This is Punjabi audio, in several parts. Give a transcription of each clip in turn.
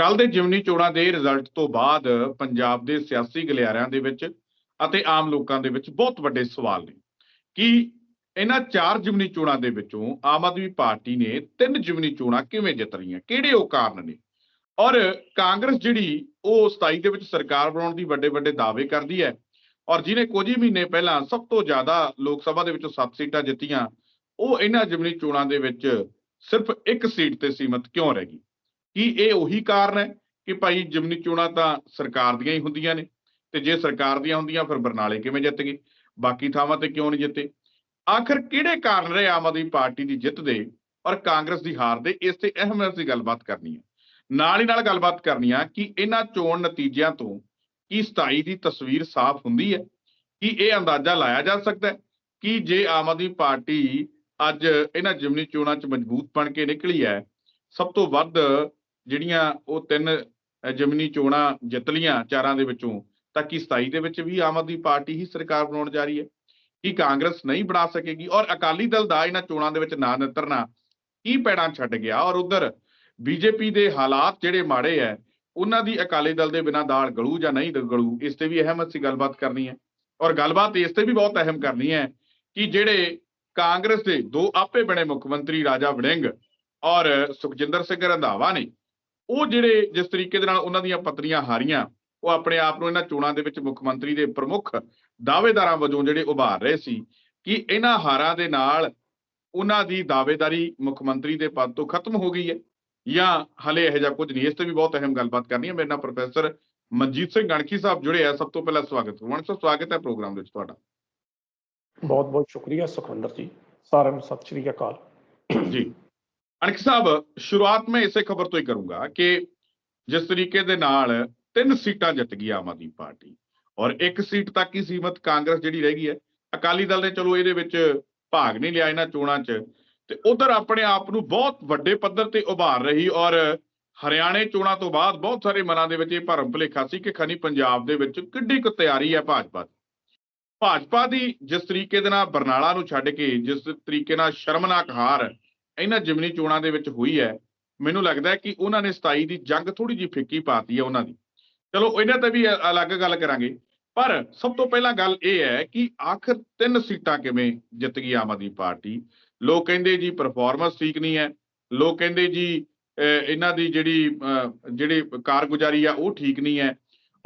ਕੱਲ ਦੇ ਜਿਮਨੀ ਚੋਣਾਂ ਦੇ ਰਿਜ਼ਲਟ ਤੋਂ ਬਾਅਦ ਪੰਜਾਬ ਦੇ ਸਿਆਸੀ ਗਲਿਆਰਿਆਂ ਦੇ ਵਿੱਚ ਅਤੇ ਆਮ ਲੋਕਾਂ ਦੇ ਵਿੱਚ ਬਹੁਤ ਵੱਡੇ ਸਵਾਲ ਨੇ। ਕਿ ਇਹਨਾਂ ਚਾਰ ਜਿਮਨੀ ਚੋਣਾਂ ਦੇ ਵਿੱਚੋਂ ਆਮ ਆਦਮੀ ਪਾਰਟੀ ਨੇ ਤਿੰਨ ਜਿਮਨੀ ਚੋਣਾਂ ਕਿਵੇਂ ਜਿੱਤ ਰਹੀਆਂ, ਕਿਹੜੇ ਉਹ ਕਾਰਨ ਨੇ? ਔਰ ਕਾਂਗਰਸ ਜਿਹੜੀ ਉਹ 27 ਦੇ ਵਿੱਚ ਸਰਕਾਰ ਬਣਾਉਣ ਦੀ ਵੱਡੇ ਵੱਡੇ ਦਾਅਵੇ ਕਰਦੀ ਹੈ ਔਰ ਜਿਹਨੇ ਕੁਝ ਹੀ ਮਹੀਨੇ ਪਹਿਲਾਂ ਸਭ ਤੋਂ ਜ਼ਿਆਦਾ ਲੋਕ ਸਭਾ ਦੇ ਵਿੱਚੋਂ 7 ਸੀਟਾਂ ਜਿੱਤੀਆਂ, ਉਹ ਇਹਨਾਂ ਜਿਮਨੀ ਚੋਣਾਂ ਦੇ ਵਿੱਚ ਸਿਰਫ ਇੱਕ ਸੀਟ ਤੇ ਸੀਮਤ ਕਿਉਂ ਰਹਿ ਗਈ? ਕੀ ਇਹ ਉਹੀ ਕਾਰਨ ਹੈ ਕਿ ਭਾਈ ਜਿਮਨੀ ਚੋਣਾਂ ਤਾਂ ਸਰਕਾਰ ਦੀਆਂ ਹੀ ਹੁੰਦੀਆਂ ਨੇ ਤੇ ਜੇ ਸਰਕਾਰ ਦੀਆਂ ਹੁੰਦੀਆਂ ਫਿਰ ਬਰਨਾਲੇ ਕਿਵੇਂ ਜਿੱਤ ਗਏ? ਬਾਕੀ ਥਾਵਾਂ ਤੇ ਕਿਉਂ ਨਹੀਂ ਜਿੱਤੇ? ਆਖਰ ਕਿਹੜੇ ਕਾਰਨ ਰਹੇ ਆਮ ਆਦਮੀ ਪਾਰਟੀ ਦੀ ਜਿੱਤ ਦੇ ਔਰ ਕਾਂਗਰਸ ਦੀ ਹਾਰ ਦੇ? ਇਸ ਤੇ ਅਹਿਮ ਅਸੀਂ ਗੱਲਬਾਤ ਕਰਨੀ ਹੈ। ਨਾਲ ਹੀ ਨਾਲ ਗੱਲਬਾਤ ਕਰਨੀ ਆ ਕਿ ਇਹਨਾਂ ਚੋਣ ਨਤੀਜਿਆਂ ਤੋਂ ਕੀ 27 ਦੀ ਤਸਵੀਰ ਸਾਫ਼ ਹੁੰਦੀ ਹੈ? ਕੀ ਇਹ ਅੰਦਾਜ਼ਾ ਲਾਇਆ ਜਾ ਸਕਦਾ ਹੈ ਕਿ ਜੇ ਆਮ ਆਦਮੀ ਪਾਰਟੀ ਅੱਜ ਇਹਨਾਂ ਜਿਮਨੀ ਚੋਣਾਂ 'ਚ ਮਜ਼ਬੂਤ ਬਣ ਕੇ ਨਿਕਲੀ ਹੈ, ਸਭ ਤੋਂ ਵੱਧ ਜਿਹੜੀਆਂ ਉਹ ਤਿੰਨ ਅ, ਚੋਣਾਂ ਜਿੱਤ ਲੀਆਂ ਚਾਰਾਂ ਦੇ ਵਿੱਚੋਂ ਤਾਂ ਕੀ 27 ਦੇ ਵਿੱਚ ਵੀ ਆਮ ਆਦਮੀ ਪਾਰਟੀ ਹੀ ਸਰਕਾਰ ਬਣਾਉਣ ਜਾ ਰਹੀ ਹੈ? ਕੀ ਕਾਂਗਰਸ ਨਹੀਂ ਬਣਾ ਸਕੇਗੀ? ਔਰ ਅਕਾਲੀ ਦਲ ਦਾ ਇਹਨਾਂ ਚੋਣਾਂ ਦੇ ਵਿੱਚ ਨਾ ਨਿਤਰਨਾ ਕੀ ਪੈੜਾਂ ਛੱਡ ਗਿਆ? ਔਰ ਉਧਰ ਬੀਜੇਪੀ ਦੇ ਹਾਲਾਤ ਜਿਹੜੇ ਮਾੜੇ ਹੈ ਉਹਨਾਂ ਦੀ ਅਕਾਲੀ ਦਲ ਦੇ ਬਿਨਾਂ ਦਾਲ ਗਲੂ ਜਾਂ ਨਹੀਂ ਗਲੂ ਇਸ ਤੇ ਵੀ ਅਹਿਮ ਅਸੀਂ ਗੱਲਬਾਤ ਕਰਨੀ ਹੈ। ਔਰ ਗੱਲਬਾਤ ਇਸ ਤੇ ਵੀ ਬਹੁਤ ਅਹਿਮ ਕਰਨੀ ਹੈ ਕਿ ਜਿਹੜੇ ਕਾਂਗਰਸ ਦੇ ਦੋ ਆਪੇ ਬਣੇ ਮੁੱਖ ਮੰਤਰੀ ਰਾਜਾ ਵੜਿੰਗ ਔਰ ਸੁਖਜਿੰਦਰ ਸਿੰਘ ਰੰਧਾਵਾ ਨੇ ਉਹ ਜਿਹੜੇ ਜਿਸ ਤਰੀਕੇ ਦੇ ਨਾਲ ਉਹਨਾਂ ਦੀਆਂ ਪਤਨੀਆਂ ਹਾਰੀਆਂ ਉਹ ਆਪਣੇ ਆਪ ਨੂੰ ਇਹਨਾਂ ਚੋਣਾਂ ਦੇ ਵਿੱਚ ਮੁੱਖ ਮੰਤਰੀ ਦੇ ਪ੍ਰਮੁੱਖ ਦਾਅਵੇਦਾਰਾਂ ਵਜੋਂ ਜਿਹੜੇ ਉਭਾਰ ਰਹੇ ਸੀ ਕਿ ਇਹਨਾਂ ਹਾਰਾਂ ਦੇ ਨਾਲ ਉਹਨਾਂ ਦੀ ਦਾਅਵੇਦਾਰੀ ਮੁੱਖ ਮੰਤਰੀ ਦੇ ਪਦ ਤੋਂ ਖਤਮ ਹੋ ਗਈ ਹੈ ਜਾਂ ਹਲੇ ਇਹੋ ਜਿਹਾ ਕੁਝ ਨਹੀਂ ਇਸ ਤੇ ਵੀ ਬਹੁਤ ਅਹਿਮ ਗੱਲਬਾਤ ਕਰਨੀ ਹੈ। ਮੇਰੇ ਨਾਲ ਪ੍ਰੋਫੈਸਰ ਮਨਜੀਤ ਸਿੰਘ ਗਣਖੀ ਸਾਹਿਬ ਜੁੜੇ ਆ। ਸਭ ਤੋਂ ਪਹਿਲਾਂ ਸਵਾਗਤ ਹੋਣ ਸੋ ਸਵਾਗਤ ਹੈ ਪ੍ਰੋਗਰਾਮ ਦੇ ਵਿੱਚ ਤੁਹਾਡਾ। ਬਹੁਤ ਬਹੁਤ ਸ਼ੁਕਰੀਆ ਸੁਖਵਿੰਦਰ ਜੀ। ਸਾਰਿਆਂ ਨੂੰ ਸਤਿ ਸ਼੍ਰੀ ਅਕਾਲ। ਜੀ। ਅਣਖ ਸਾਹਿਬ, ਸ਼ੁਰੂਆਤ ਮੈਂ ਇਸੇ ਖਬਰ ਤੋਂ ਹੀ ਕਰੂੰਗਾ ਕਿ ਜਿਸ ਤਰੀਕੇ ਦੇ ਨਾਲ ਤਿੰਨ ਸੀਟਾਂ ਜਿੱਤ ਗਈ ਆਮ ਆਦਮੀ ਪਾਰਟੀ। ਔਰ ਇੱਕ ਸੀਟ ਤੱਕ ਹੀ ਸੀਮਤ ਕਾਂਗਰਸ ਜਿਹੜੀ ਰਹਿ ਗਈ ਹੈ। ਅਕਾਲੀ ਦਲ ਨੇ ਚਲੋ ਇਹਦੇ ਵਿੱਚ ਭਾਗ ਨਹੀਂ ਲਿਆ ਇਹਨਾਂ ਚੋਣਾਂ 'ਚ। ਤੇ ਉਧਰ ਆਪਣੇ ਆਪ ਨੂੰ ਬਹੁਤ ਵੱਡੇ ਪੱਧਰ ਤੇ ਉਭਾਰ ਰਹੀ ਔਰ ਹਰਿਆਣੇ ਚੋਣਾਂ ਤੋਂ ਬਾਅਦ ਬਹੁਤ ਸਾਰੇ ਮਨਾਂ ਦੇ ਵਿੱਚ ਇਹ ਭਰਮ ਭੁਲੇਖਾ ਸੀ ਕਿ ਖਨੀ ਪੰਜਾਬ ਦੇ ਵਿੱਚ ਕਿੱਡੀ ਕੁ ਤਿਆਰੀ ਹੈ ਭਾਜਪਾ ਦੀ। ਭਾਜਪਾ ਦੀ ਜਿਸ ਤਰੀਕੇ ਦੇ ਨਾਲ ਬਰਨਾਲਾ ਨੂੰ ਛੱਡ ਕੇ, ਜਿਸ ਤਰੀਕੇ ਨਾਲ ਸ਼ਰਮਨਾਕ ਹਾਰ ਇਹਨਾਂ ਜਿਮਨੀ ਚੋਣਾਂ ਦੇ ਵਿੱਚ ਹੋਈ ਹੈ ਮੈਨੂੰ ਲੱਗਦਾ ਕਿ ਉਹਨਾਂ ਨੇ 27 ਦੀ ਜੰਗ ਥੋੜੀ ਜਿਹੀ ਫਿੱਕੀ ਪਾਤੀ ਹੈ ਉਹਨਾਂ ਦੀ। ਚਲੋ ਇਹਨਾਂ ਤੇ ਵੀ ਅਲੱਗ ਗੱਲ ਕਰਾਂਗੇ। ਪਰ ਸਭ ਤੋਂ ਪਹਿਲਾਂ ਗੱਲ ਇਹ ਹੈ ਕਿ ਆਖਰ ਤਿੰਨ ਸੀਟਾਂ ਕਿਵੇਂ ਜਿੱਤ ਗਈ ਆਮ ਆਦਮੀ ਪਾਰਟੀ? ਲੋਕ ਕਹਿੰਦੇ ਜੀ ਪਰਫਾਰਮੈਂਸ ਠੀਕ ਨਹੀਂ ਹੈ। ਲੋਕ ਕਹਿੰਦੇ ਜੀ ਅਹ, ਇਹਨਾਂ ਦੀ ਜਿਹੜੀ ਅਹ, ਜਿਹੜੀ ਕਾਰਗੁਜ਼ਾਰੀ ਆ ਉਹ ਠੀਕ ਨਹੀਂ ਹੈ।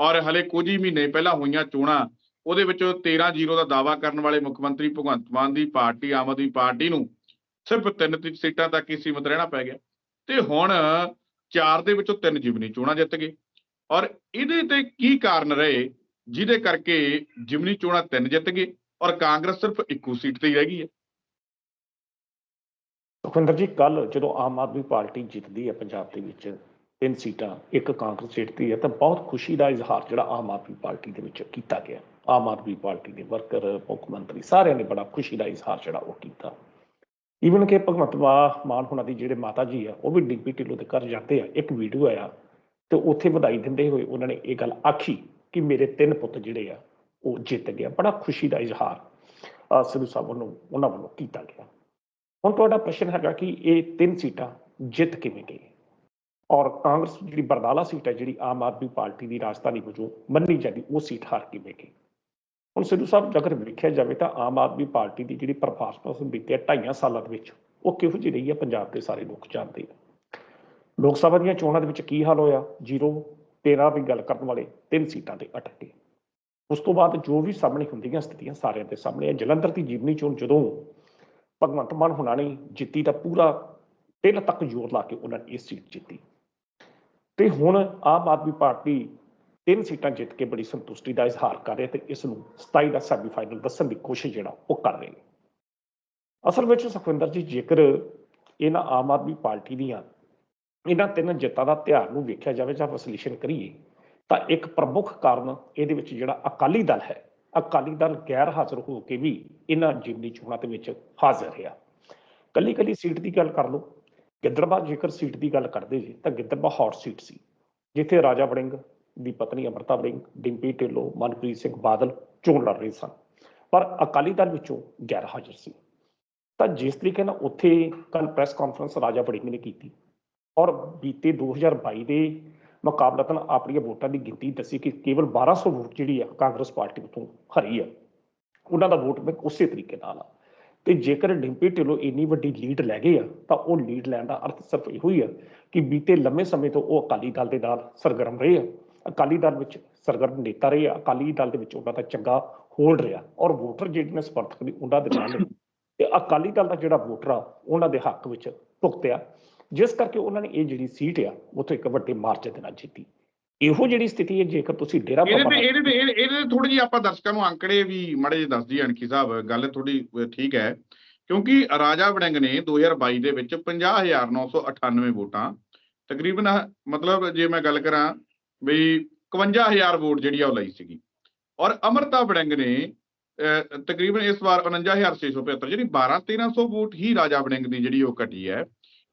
ਔਰ ਹਲੇ ਕੁਝ ਹੀ ਮਹੀਨੇ ਪਹਿਲਾਂ ਹੋਈਆਂ ਚੋਣਾਂ ਉਹਦੇ ਵਿੱਚ 13-0 ਦਾ ਦਾਵਾ ਕਰਨ ਵਾਲੇ ਮੁੱਖ ਮੰਤਰੀ ਭਗਵੰਤ ਮਾਨ ਦੀ ਪਾਰਟੀ ਆਮ ਆਦਮੀ ਪਾਰਟੀ ਨੂੰ ਸਿਰਫ ਤਿੰਨ ਤੀ- ਸੀਟਾਂ ਤੱਕ ਹੀ ਸੀਮਤ ਰਹਿਣਾ ਪੈ ਗਿਆ। ਤੇ ਹੁਣ ਚਾਰ ਦੇ ਵਿੱਚੋਂ ਤਿੰਨ ਜਿਮਨੀ ਚੋਣਾਂ ਜਿੱਤ ਗਏ। ਔਰ ਇਹਦੇ ਤੇ ਕੀ ਕਾਰਨ ਰਹੇ, ਜਿਹਦੇ ਕਰਕੇ ਜਿਮਨੀ ਚੋਣਾਂ ਤਿੰਨ ਜਿੱਤ ਗਏ ਔਰ ਕਾਂਗਰਸ ਸਿਰਫ ਇੱਕੋ ਸੀਟ ਤੇ ਹੀ ਰਹਿ ਗਈ ਹੈ। ਸੁਖਵਿੰਦਰ ਜੀ ਕੱਲ ਜਦੋਂ ਆਮ ਆਦਮੀ ਪਾਰਟੀ ਜਿੱਤਦੀ ਹੈ ਪੰਜਾਬ ਦੇ ਵਿੱਚ, ਤਿੰਨ ਸੀਟਾਂ, ਇੱਕ ਕਾਂਗਰਸ ਜਿੱਤਦੀ ਹੈ, ਤਾਂ ਬਹੁਤ ਖੁਸ਼ੀ ਦਾ ਇਜ਼ਹਾਰ ਜਿਹੜਾ ਆਮ ਆਦਮੀ ਪਾਰਟੀ ਦੇ ਵਿੱਚ ਕੀਤਾ ਗਿਆ। ਆਮ ਆਦਮੀ ਪਾਰਟੀ ਦੇ ਵਰਕਰ, ਮੁੱਖ ਮੰਤਰੀ ਸਾਰਿਆਂ ਨੇ ਬੜਾ ਖੁਸ਼ੀ ਦਾ ਇਜ਼ਹਾਰ ਜਿਹੜਾ ਉਹ ਕੀਤਾ। ਈਵਨ ਕਿ ਭਗਵੰਤ ਮਾ- ਮਾਨ ਹੁਣਾਂ ਦੀ ਜਿਹੜੇ ਮਾਤਾ ਜੀ ਆ, ਉਹ ਵੀ ਡੀਪੀ ਢਿੱਲੋਂ ਦੇ ਘਰ ਜਾਂਦੇ ਆ। ਇੱਕ ਵੀਡੀਓ ਆਇਆ ਤੇ ਉੱਥੇ ਵਧਾਈ ਦਿੰਦੇ ਹੋਏ ਉਹਨਾਂ ਨੇ ਇਹ ਗੱਲ ਆਖੀ ਕਿ ਮੇਰੇ ਤਿੰਨ ਪੁੱਤ ਜਿਹੜੇ ਆ, ਉਹ ਜਿੱਤ ਗਿਆ ਬੜਾ ਖੁਸ਼ੀ ਦਾ ਇਜ਼ਹਾਰ ਸਿੱਧੂ ਸਾਹਿਬ ਵੱਲੋਂ ਉਹਨਾਂ ਵੱਲੋਂ ਕੀਤਾ ਗਿਆ। ਹੁਣ ਤੁਹਾਡਾ ਪ੍ਰਸ਼ਨ ਹੈਗਾ ਕਿ ਇਹ ਤਿੰਨ ਸੀਟਾਂ ਜਿੱਤ ਕਿਵੇਂ ਗਈ ਔਰ ਕਾਂਗਰਸ ਜਿਹੜੀ ਬਰਨਾਲਾ ਸੀਟ ਹੈ, ਜਿਹੜੀ ਆਮ ਆਦਮੀ ਪਾਰਟੀ ਦੀ ਰਾਜਧਾਨੀ ਵਜੋਂ ਮੰਨੀ ਜਾਂਦੀ, ਉਹ ਸੀਟ ਹਾਰ ਕਿਵੇਂ ਗਈ? ਹੁਣ ਸਿੱਧੂ ਸਾਹਿਬ ਅਗਰ ਵੇਖਿਆ ਜਾਵੇ ਤਾਂ ਆਮ ਆਦਮੀ ਪਾਰਟੀ ਦੀ ਜਿਹੜੀ ਪਰਫਾਰਮੈਂਸ ਬੀਤੇ ਢਾਈਆਂ ਸਾਲਾਂ ਦੇ ਵਿੱਚ, ਉਹ ਕਿਹੋ ਜਿਹੀ ਰਹੀ ਹੈ? ਪੰਜਾਬ ਦੇ ਸਾਰੇ ਲੋਕ ਜਾਣਦੇ ਆ। ਲੋਕ ਸਭਾ ਦੀਆਂ ਚੋਣਾਂ ਦੇ ਵਿੱਚ ਕੀ ਹਾਲ ਹੋਇਆ? 0 13 ਦੀ ਗੱਲ ਕਰਨ ਵਾਲੇ ਤਿੰਨ ਸੀਟਾਂ ਤੇ ਅਟਕ ਉਸ ਤੋਂ ਬਾਅਦ ਜੋ ਵੀ ਸਾਹਮਣੇ ਹੁੰਦੀਆਂ ਸਥਿਤੀਆਂ ਸਾਰਿਆਂ ਦੇ ਸਾਹਮਣੇ ਆ। ਜਲੰਧਰ ਦੀ ਜੀਵਨੀ ਚੋਣ ਜਦੋਂ ਭਗਵੰਤ ਮਾਨ ਹੁਣਾਂ ਨੇ ਜਿੱਤੀ ਤਾਂ ਪੂਰਾ ਤਿੰਨ ਤੱਕ ਜ਼ੋਰ ਲਾ ਕੇ ਉਹਨਾਂ ਨੇ ਇਹ ਸੀਟ ਜਿੱਤੀ। ਤੇ ਹੁਣ ਆਮ ਆਦਮੀ ਪਾਰਟੀ ਤਿੰਨ ਸੀਟਾਂ ਜਿੱਤ ਕੇ ਬੜੀ ਸੰਤੁਸ਼ਟੀ ਦਾ ਇਜ਼ਹਾਰ ਕਰ ਰਹੇ ਹੈ ਤੇ ਇਸ ਨੂੰ 27 ਦਾ ਸੈਮੀਫਾਈਨਲ ਦੱਸਣ ਦੀ ਕੋਸ਼ਿਸ਼ ਜਿਹੜਾ ਉਹ ਕਰ ਰਹੇ ਨੇ। ਅਸਲ ਵਿੱਚ ਸੁਖਵਿੰਦਰ ਜੀ, ਜੇਕਰ ਇਹਨਾਂ ਆਮ ਆਦਮੀ ਪਾਰਟੀ ਦੀਆਂ ਇਹਨਾਂ ਤਿੰਨ ਜਿੱਤਾਂ ਦਾ ਧਿਆਨ ਨੂੰ ਵੇਖਿਆ ਜਾਵੇ ਜਾਂ ਵਿਸ਼ਲੇਸ਼ਣ ਕਰੀਏ, ਤਾਂ ਇੱਕ ਪ੍ਰਮੁੱਖ ਕਾਰਨ ਇਹਦੇ ਵਿੱਚ ਜਿਹੜਾ ਅਕਾਲੀ ਦਲ ਹੈ, ਅਕਾਲੀ ਦਲ ਗੈਰ ਹਾਜ਼ਰ ਹੋ ਕੇ ਵੀ ਇਹਨਾਂ ਜਿਮਨੀ ਚੋਣਾਂ ਦੇ ਵਿੱਚ ਹਾਜ਼ਰ ਰਿਹਾ। ਕੱਲੀ ਕੱਲੀ ਸੀਟ ਦੀ ਗੱਲ ਕਰ ਲਓ, ਗਿੱਦੜਬਾਹ ਜੇਕਰ ਸੀਟ ਦੀ ਗੱਲ ਕਰਦੇ ਜੀ, ਤਾਂ ਗਿੱਦੜਬਾ ਹੌਟ ਸੀਟ ਸੀ, ਜਿੱਥੇ ਰਾਜਾ ਵੜਿੰਗ ਦੀ ਪਤਨੀ ਅਮਰਤਾ ਵੜਿੰਗ ਡਿੰਪੀ ਢਿੱਲੋਂ, ਮਨਪ੍ਰੀਤ ਸਿੰਘ ਬਾਦਲ ਚੋਣ ਲੜ ਰਹੇ ਸਨ। ਪਰ ਅਕਾਲੀ ਦਲ ਵਿੱਚੋਂ ਗੈਰ ਹਾਜ਼ਰ ਸੀ। ਤਾਂ ਜਿਸ ਤਰੀਕੇ ਨਾਲ ਉੱਥੇ ਕੱਲ ਪ੍ਰੈਸ ਕਾਨਫਰੰਸ ਰਾਜਾ ਵੜਿੰਗ ਨੇ ਕੀਤੀ ਔਰ ਬੀਤੇ 2022 ਦੇ ਮੁਕਾਬਲਤਨ ਆਪਣੀਆਂ ਵੋਟਾਂ ਦੀ ਗਿਣਤੀ ਦੱਸੀ ਕਿ ਕੇਵਲ 1200 ਵੋਟ ਜਿਹੜੀ ਆ ਕਾਂਗਰਸ ਪਾਰਟੀ ਤੋਂ ਹਰੀ ਆ। ਉਹਨਾਂ ਦਾ ਵੋਟ ਬੈਂਕ ਉਸੇ ਤਰੀਕੇ ਨਾਲ ਆ। ਤੇ ਜੇਕਰ ਡਿੰਪੀ ਢਿੱਲੋਂ ਇੰਨੀ ਵੱਡੀ ਲੀਡ ਲੈ ਗਏ ਆ, ਤਾਂ ਉਹ ਲੀਡ ਲੈਣ ਦਾ ਅਰਥ ਸਿਰਫ ਇਹੋ ਹੀ ਆ ਕਿ ਬੀਤੇ ਲੰਮੇ ਸਮੇਂ ਤੋਂ ਉਹ ਅਕਾਲੀ ਦਲ ਦੇ ਨਾਲ ਸਰਗਰਮ ਰਹੇ ਆ। ਅਕਾਲੀ ਦਲ ਵਿੱਚ ਸਰਗਰਮ ਨੇਤਾ ਰਹੇ ਆ ਅਕਾਲੀ ਦਲ ਦੇ ਵਿੱਚ ਉਹਨਾਂ ਦਾ ਚੰਗਾ ਹੋਲਡ ਰਿਹਾ ਔਰ ਵੋਟਰ ਜਿਹੜੇ ਨੇ ਸਮਰਥਕ ਨੇ ਉਹਨਾਂ ਦੇ ਨਾਲ ਨੇ। ਤੇ ਅਕਾਲੀ ਦਲ ਦਾ ਜਿਹੜਾ ਵੋਟਰ ਆ ਉਹਨਾਂ ਦੇ ਹੱਕ ਵਿੱਚ ਭੁਗਤਿਆ। ਜਿਸ ਕਰਕੇ ਉਹਨਾਂ ਨੇ ਇਹ ਜਿਹੜੀ ਸੀਟ ਆ ਉੱਥੇ ਇੱਕ ਵੱਡੇ ਮਾਰਜਨ ਦੇ ਨਾਲ ਜਿੱਤੀ। ਇਹੋ ਜਿਹੜੀ ਸਥਿਤੀ ਹੈ ਜੇਕਰ ਤੁਸੀਂ ਡੇਰਾ ਇਹਦੇ ਬਾਬਾ ਇਹਦੇ ਇਹਦੇ- ਇਹਦੇ ਥੋੜੀ ਜਿਹੀ ਆਪਾਂ ਦਰਸ਼ਕਾਂ ਨੂੰ ਅੰਕੜੇ ਵੀ ਮੜੇ ਜਿਹੇ ਦੱਸ ਦਈਏ ਅਣਖੀ ਸਾਹਿਬ ਗੱਲ ਥੋੜੀ ਠੀਕ ਹੈ। ਕਿਉਂਕਿ ਰਾਜਾ ਵੜਿੰਗ ਨੇ 2022 ਦੇ ਵਿੱਚ 50998 ਵੋਟਾਂ ਤਕਰੀਬਨ ਮਤਲਬ ਜੇ ਮੈਂ ਗੱਲ ਕਰਾਂ ਵੀ 51000 ਵੋਟ ਜਿਹੜੀ ਆ ਉਹ ਲਈ ਸੀਗੀ। ਔਰ ਅਮਰਤਾ ਵੜਿੰਗ ਨੇ ਅਹ, ਤਕਰੀਬਨ ਇਸ ਵਾਰ 49675 ਜਿਹੜੀ 12 1300 ਵੋਟ ਹੀ ਰਾਜਾ ਵੜਿੰਗ ਦੀ ਜਿਹੜੀ ਉਹ ਘਟੀ ਹੈ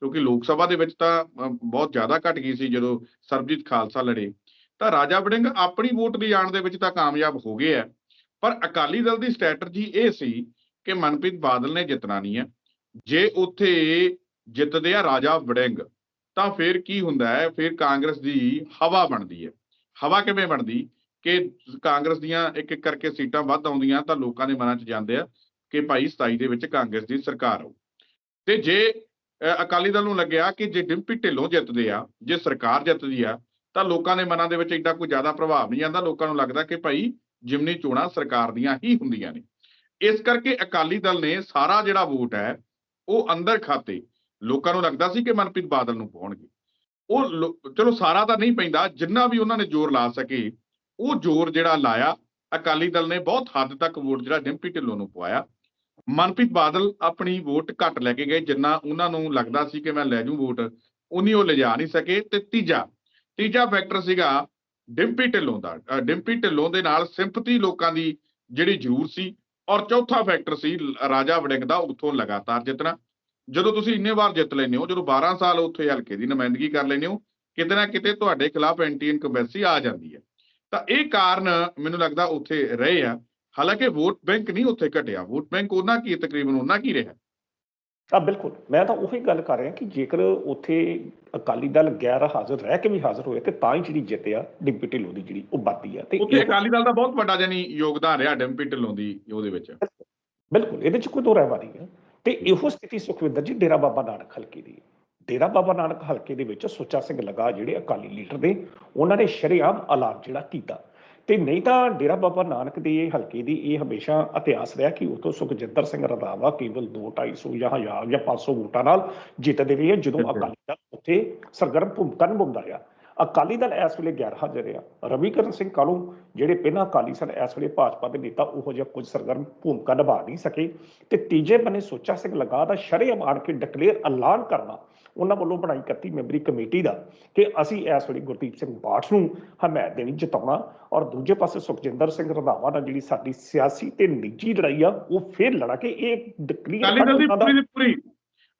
ਕਿਉਂਕਿ ਲੋਕ ਸਭਾ ਦੇ ਵਿੱਚ ਤਾਂ ਬਹੁਤ ਜ਼ਿਆਦਾ ਘਟ ਗਈ ਸੀ ਜਦੋਂ ਸਰਬਜੀਤ ਖਾਲਸਾ ਲੜੇ। ਤਾਂ ਰਾਜਾ ਵੜਿੰਗ ਆਪਣੀ ਵੋਟ ਲਿਜਾਣ ਦੇ ਵਿੱਚ ਤਾਂ ਕਾਮਯਾਬ ਹੋ ਗਏ ਆ ਪਰ ਅਕਾਲੀ ਦਲ ਦੀ ਸਟ੍ਰੈਟਜੀ ਇਹ ਸੀ ਕਿ ਮਨਪ੍ਰੀਤ ਬਾਦਲ ਨੇ ਜਿੱਤਣਾ ਨਹੀਂ ਹੈ। ਜੇ ਉੱਥੇ ਜਿੱਤਦੇ ਆ ਰਾਜਾ ਵੜਿੰਗ ਤਾਂ ਫਿਰ ਕੀ ਹੁੰਦਾ ਹੈ? ਫਿਰ ਕਾਂਗਰਸ ਦੀ ਹਵਾ ਬਣਦੀ ਹੈ। ਹਵਾ ਕਿਵੇਂ ਬਣਦੀ? ਕਿ ਕਾਂਗਰਸ ਦੀਆਂ ਇੱਕ ਇੱਕ ਕਰਕੇ ਸੀਟਾਂ ਵੱਧ ਆਉਂਦੀਆਂ ਤਾਂ ਲੋਕਾਂ ਦੇ ਮਨਾਂ 'ਚ ਜਾਂਦੇ ਆ ਕਿ ਭਾਈ 27 ਦੇ ਵਿੱਚ ਕਾਂਗਰਸ ਦੀ ਸਰਕਾਰ ਆਉ ਤੇ ਜੇ ਅਕਾਲੀ ਦਲ ਨੂੰ ਲੱਗਿਆ ਕਿ ਜੇ ਡਿੰਪੀ ਢਿੱਲੋਂ ਜਿੱਤਦੇ ਆ, ਜੇ ਸਰਕਾਰ ਜਿੱਤਦੀ ਆ, ਤਾਂ ਲੋਕਾਂ ਦੇ ਮਨਾਂ ਦੇ ਵਿੱਚ ਏਡਾ ਕੋਈ ਜ਼ਿਆਦਾ ਪ੍ਰਭਾਵ ਨਹੀਂ ਜਾਂਦਾ ਲੋਕਾਂ ਨੂੰ ਲੱਗਦਾ ਕਿ ਭਾਈ ਜਿਮਨੀ ਚੋਣਾਂ ਸਰਕਾਰ ਦੀਆਂ ਹੀ ਹੁੰਦੀਆਂ ਨੇ। ਇਸ ਕਰਕੇ ਅਕਾਲੀ ਦਲ ਨੇ ਸਾਰਾ ਜਿਹੜਾ ਵੋਟ ਹੈ, ਉਹ ਅੰਦਰ ਖਾਤੇ ਲੋਕਾਂ ਨੂੰ ਲੱਗਦਾ ਸੀ ਕਿ ਮਨਪ੍ਰੀਤ ਬਾਦਲ ਨੂੰ ਪਾਉਣਗੇ। ਉਹ ਲੋ- ਚਲੋ ਸਾਰਾ ਤਾਂ ਨਹੀਂ ਪੈਂਦਾ, ਜਿੰਨਾ ਵੀ ਉਹਨਾਂ ਨੇ ਜ਼ੋਰ ਲਾ ਸਕੇ, ਉਹ ਜ਼ੋਰ ਜਿਹੜਾ ਲਾਇਆ, ਅਕਾਲੀ ਦਲ ਨੇ ਬਹੁਤ ਹੱਦ ਤੱਕ ਵੋਟ ਜਿਹੜਾ ਡਿੰਪੀ ਢਿੱਲੋਂ ਨੂੰ ਪਵਾਇਆ। ਮਨਪ੍ਰੀਤ ਬਾਦਲ ਆਪਣੀ ਵੋਟ ਘੱਟ ਲੈ ਕੇ ਗਏ, ਜਿੰਨਾ ਉਹਨਾਂ ਨੂੰ ਲੱਗਦਾ ਸੀ ਕਿ ਮੈਂ ਲੈ ਜੂ ਵੋਟ, ਉਨੀ ਉਹ ਲਿਜਾ ਨਹੀਂ ਸਕੇ। ਤੇ ਤੀਜਾ ਤੀਜਾ ਫੈਕਟਰ ਸੀਗਾ ਡਿੰਪੀ ਢਿੱਲੋਂ ਦਾ ਡਿੰਪੀ ਢਿੱਲੋਂ ਦੇ ਨਾਲ ਸਿੰਪਥੀ ਲੋਕਾਂ ਦੀ ਜਿਹੜੀ ਜ਼ਰੂਰ ਸੀ, ਔਰ ਚੌਥਾ ਫੈਕਟਰ ਸੀ ਰਾਜਾ ਵੜਿੰਗ ਦਾ ਉੱਥੋਂ ਲਗਾਤਾਰ ਜਿੱਤਣਾ। ਜਦੋਂ ਤੁਸੀਂ ਇੰਨੇ ਵਾਰ ਜਿੱਤ ਲੈਂਦੇ ਹੋ ਜਦੋਂ 12 ਸਾਲ ਉੱਥੇ ਹਲਕੇ ਦੀ ਨੁਮਾਇੰਦਗੀ ਕਰ ਲੈਂਦੇ ਹੋ ਕਿਤੇ ਨਾ ਕਿਤੇ ਤੁਹਾਡੇ ਖਿਲਾਫ ਐਂਟੀ ਇਨਕੰਬੈਂਸੀ ਆ ਜਾਂਦੀ ਹੈ। ਤਾਂ ਇਹ ਕਾਰਨ ਮੈਨੂੰ ਲੱਗਦਾ ਉੱਥੇ ਰਹੇ ਆ। ਹਾਲਾਂਕਿ ਵੋਟ ਬੈਂਕ ਨਹੀਂ ਉੱਥੇ ਘਟਿਆ। ਵੋਟ ਬੈਂਕ ਉਹਨਾਂ ਕੀ ਤਕਰੀਬਨ ਉਹਨਾਂ ਕੀ ਰਿਹਾ? ਆ ਬਿਲਕੁਲ। ਮੈਂ ਤਾਂ ਉਹੀ ਗੱਲ ਕਰ ਰਿਹਾ ਕਿ ਜੇਕਰ ਉੱਥੇ ਅਕਾਲੀ ਦਲ ਗੈਰ ਹਾਜ਼ਰ ਰਹਿ ਕੇ ਵੀ ਹਾਜ਼ਰ ਹੋਏ ਤੇ ਤਾਂ ਹੀ ਜਿਹੜੀ ਜਿੱਤ ਆ ਡਿੰਪੀ ਢਿੱਲੋਂ ਦੀ ਜਿਹੜੀ ਉਹ ਵੱਧਦੀ ਆ। ਤੇ ਉੱਥੇ ਅਕਾਲੀ ਦਲ ਦਾ ਬਹੁਤ ਵੱਡਾ ਜਾਨੀ ਯੋਗਦਾਨ ਰਿਹਾ ਡਿੰਪੀ ਢਿੱਲੋਂ ਦੀ ਉਹਦੇ ਵਿੱਚ। ਬਿਲਕੁਲ। ਇਹਦੇ ਚ ਕੋਈ ਦੋ ਰਹਿ ਨਹੀਂ ਹੈ। ਤੇ ਇਹੋ ਸਥਿਤੀ ਸੁਖਵਿੰਦਰ ਜੀ ਡੇਰਾ ਬਾਬਾ ਨਾਨਕ ਹਲਕੇ ਦੀ। ਡੇਰਾ ਬਾਬਾ ਨਾਨਕ ਹਲਕੇ ਦੇ ਵਿੱਚ ਸੁੱਚਾ ਸਿੰਘ ਲਗਾ ਜਿਹੜੇ ਅਕਾਲੀ ਲੀਡਰ ਦੇ ਉਹਨਾਂ ਨੇ ਸ਼ਰੇਆਮ ਐਲਾਨ ਜਿਹੜਾ ਕੀਤਾ ਤੇ ਨਹੀਂ ਤਾਂ ਡੇਰਾ ਬਾਬਾ ਨਾਨਕ ਦੇ ਇਹ ਹਲਕੇ ਦੀ ਇਹ ਹਮੇਸ਼ਾ ਇਤਿਹਾਸ ਰਿਹਾ ਕਿ ਉਤੋਂ ਸੁਖਜਿੰਦਰ ਸਿੰਘ ਰੰਧਾਵਾ ਕੇਵਲ 2 250 ਜਾਂ 1000 ਜਾਂ 500 ਵੋਟਾਂ ਨਾਲ ਜਿੱਤਦੇ ਰਹੇ ਜਦੋਂ। ਅਕਾਲੀ ਦਲ ਉੱਥੇ ਸਰਗਰਮ ਭੂਮਿਕਾ ਨਿਭਾਉਂਦਾ ਰਿਹਾ ਅਕਾਲੀ ਦਲ ਇਸ ਵੇਲੇ ਗੈਰ ਹਾਜ਼ਰ ਆ। ਰਵੀਕਰਨ ਸਿੰਘ ਕਾਲੂ ਜਿਹੜੇ ਪਹਿਲਾਂ ਅਕਾਲੀ ਸਨ ਇਸ ਵੇਲੇ ਭਾਜਪਾ ਦੇ ਨੇਤਾ ਉਹੋ ਜਿਹਾ ਕੁਝ ਸਰਗਰਮ ਭੂਮਿਕਾ ਨਿਭਾ ਨਹੀਂ ਸਕੇ। ਤੇ ਤੀਜੇ ਬੰਨੇ ਸੋਚਾ ਸਿੰਘ ਲਗਾ ਦਾ ਸ਼ਰੇਆਮ ਆਣ ਕੇ ਡਿਕਲੇਅਰ ਐਲਾਨ ਕਰਨਾ। ਉਹਨਾਂ ਵੱਲੋਂ ਬਣਾਈ 31 ਮੈਂਬਰੀ ਕਮੇਟੀ ਦਾ ਕਿ ਅਸੀਂ ਇਸ ਵੇਲੇ ਗੁਰਦੀਪ ਸਿੰਘ ਬਾਠ ਨੂੰ ਹਮਾਇਤ ਦੇਣੀ ਜਿਤਾਉਣਾ ਔਰ ਦੂਜੇ ਪਾਸੇ ਸੁਖਜਿੰਦਰ ਸਿੰਘ ਰੰਧਾਵਾ ਨਾਲ ਜਿਹੜੀ ਸਾਡੀ ਸਿਆਸੀ ਤੇ ਨਿੱਜੀ ਲੜਾਈ ਆ ਉਹ ਫੇਰ ਲੜਾ ਕੇ ਇਹ ਡਿਕਲੇਅਰ ਅਕਾਲੀ ਦਲ ਦੀ ਪੂਰੀ ਦੀ ਪੂਰੀ।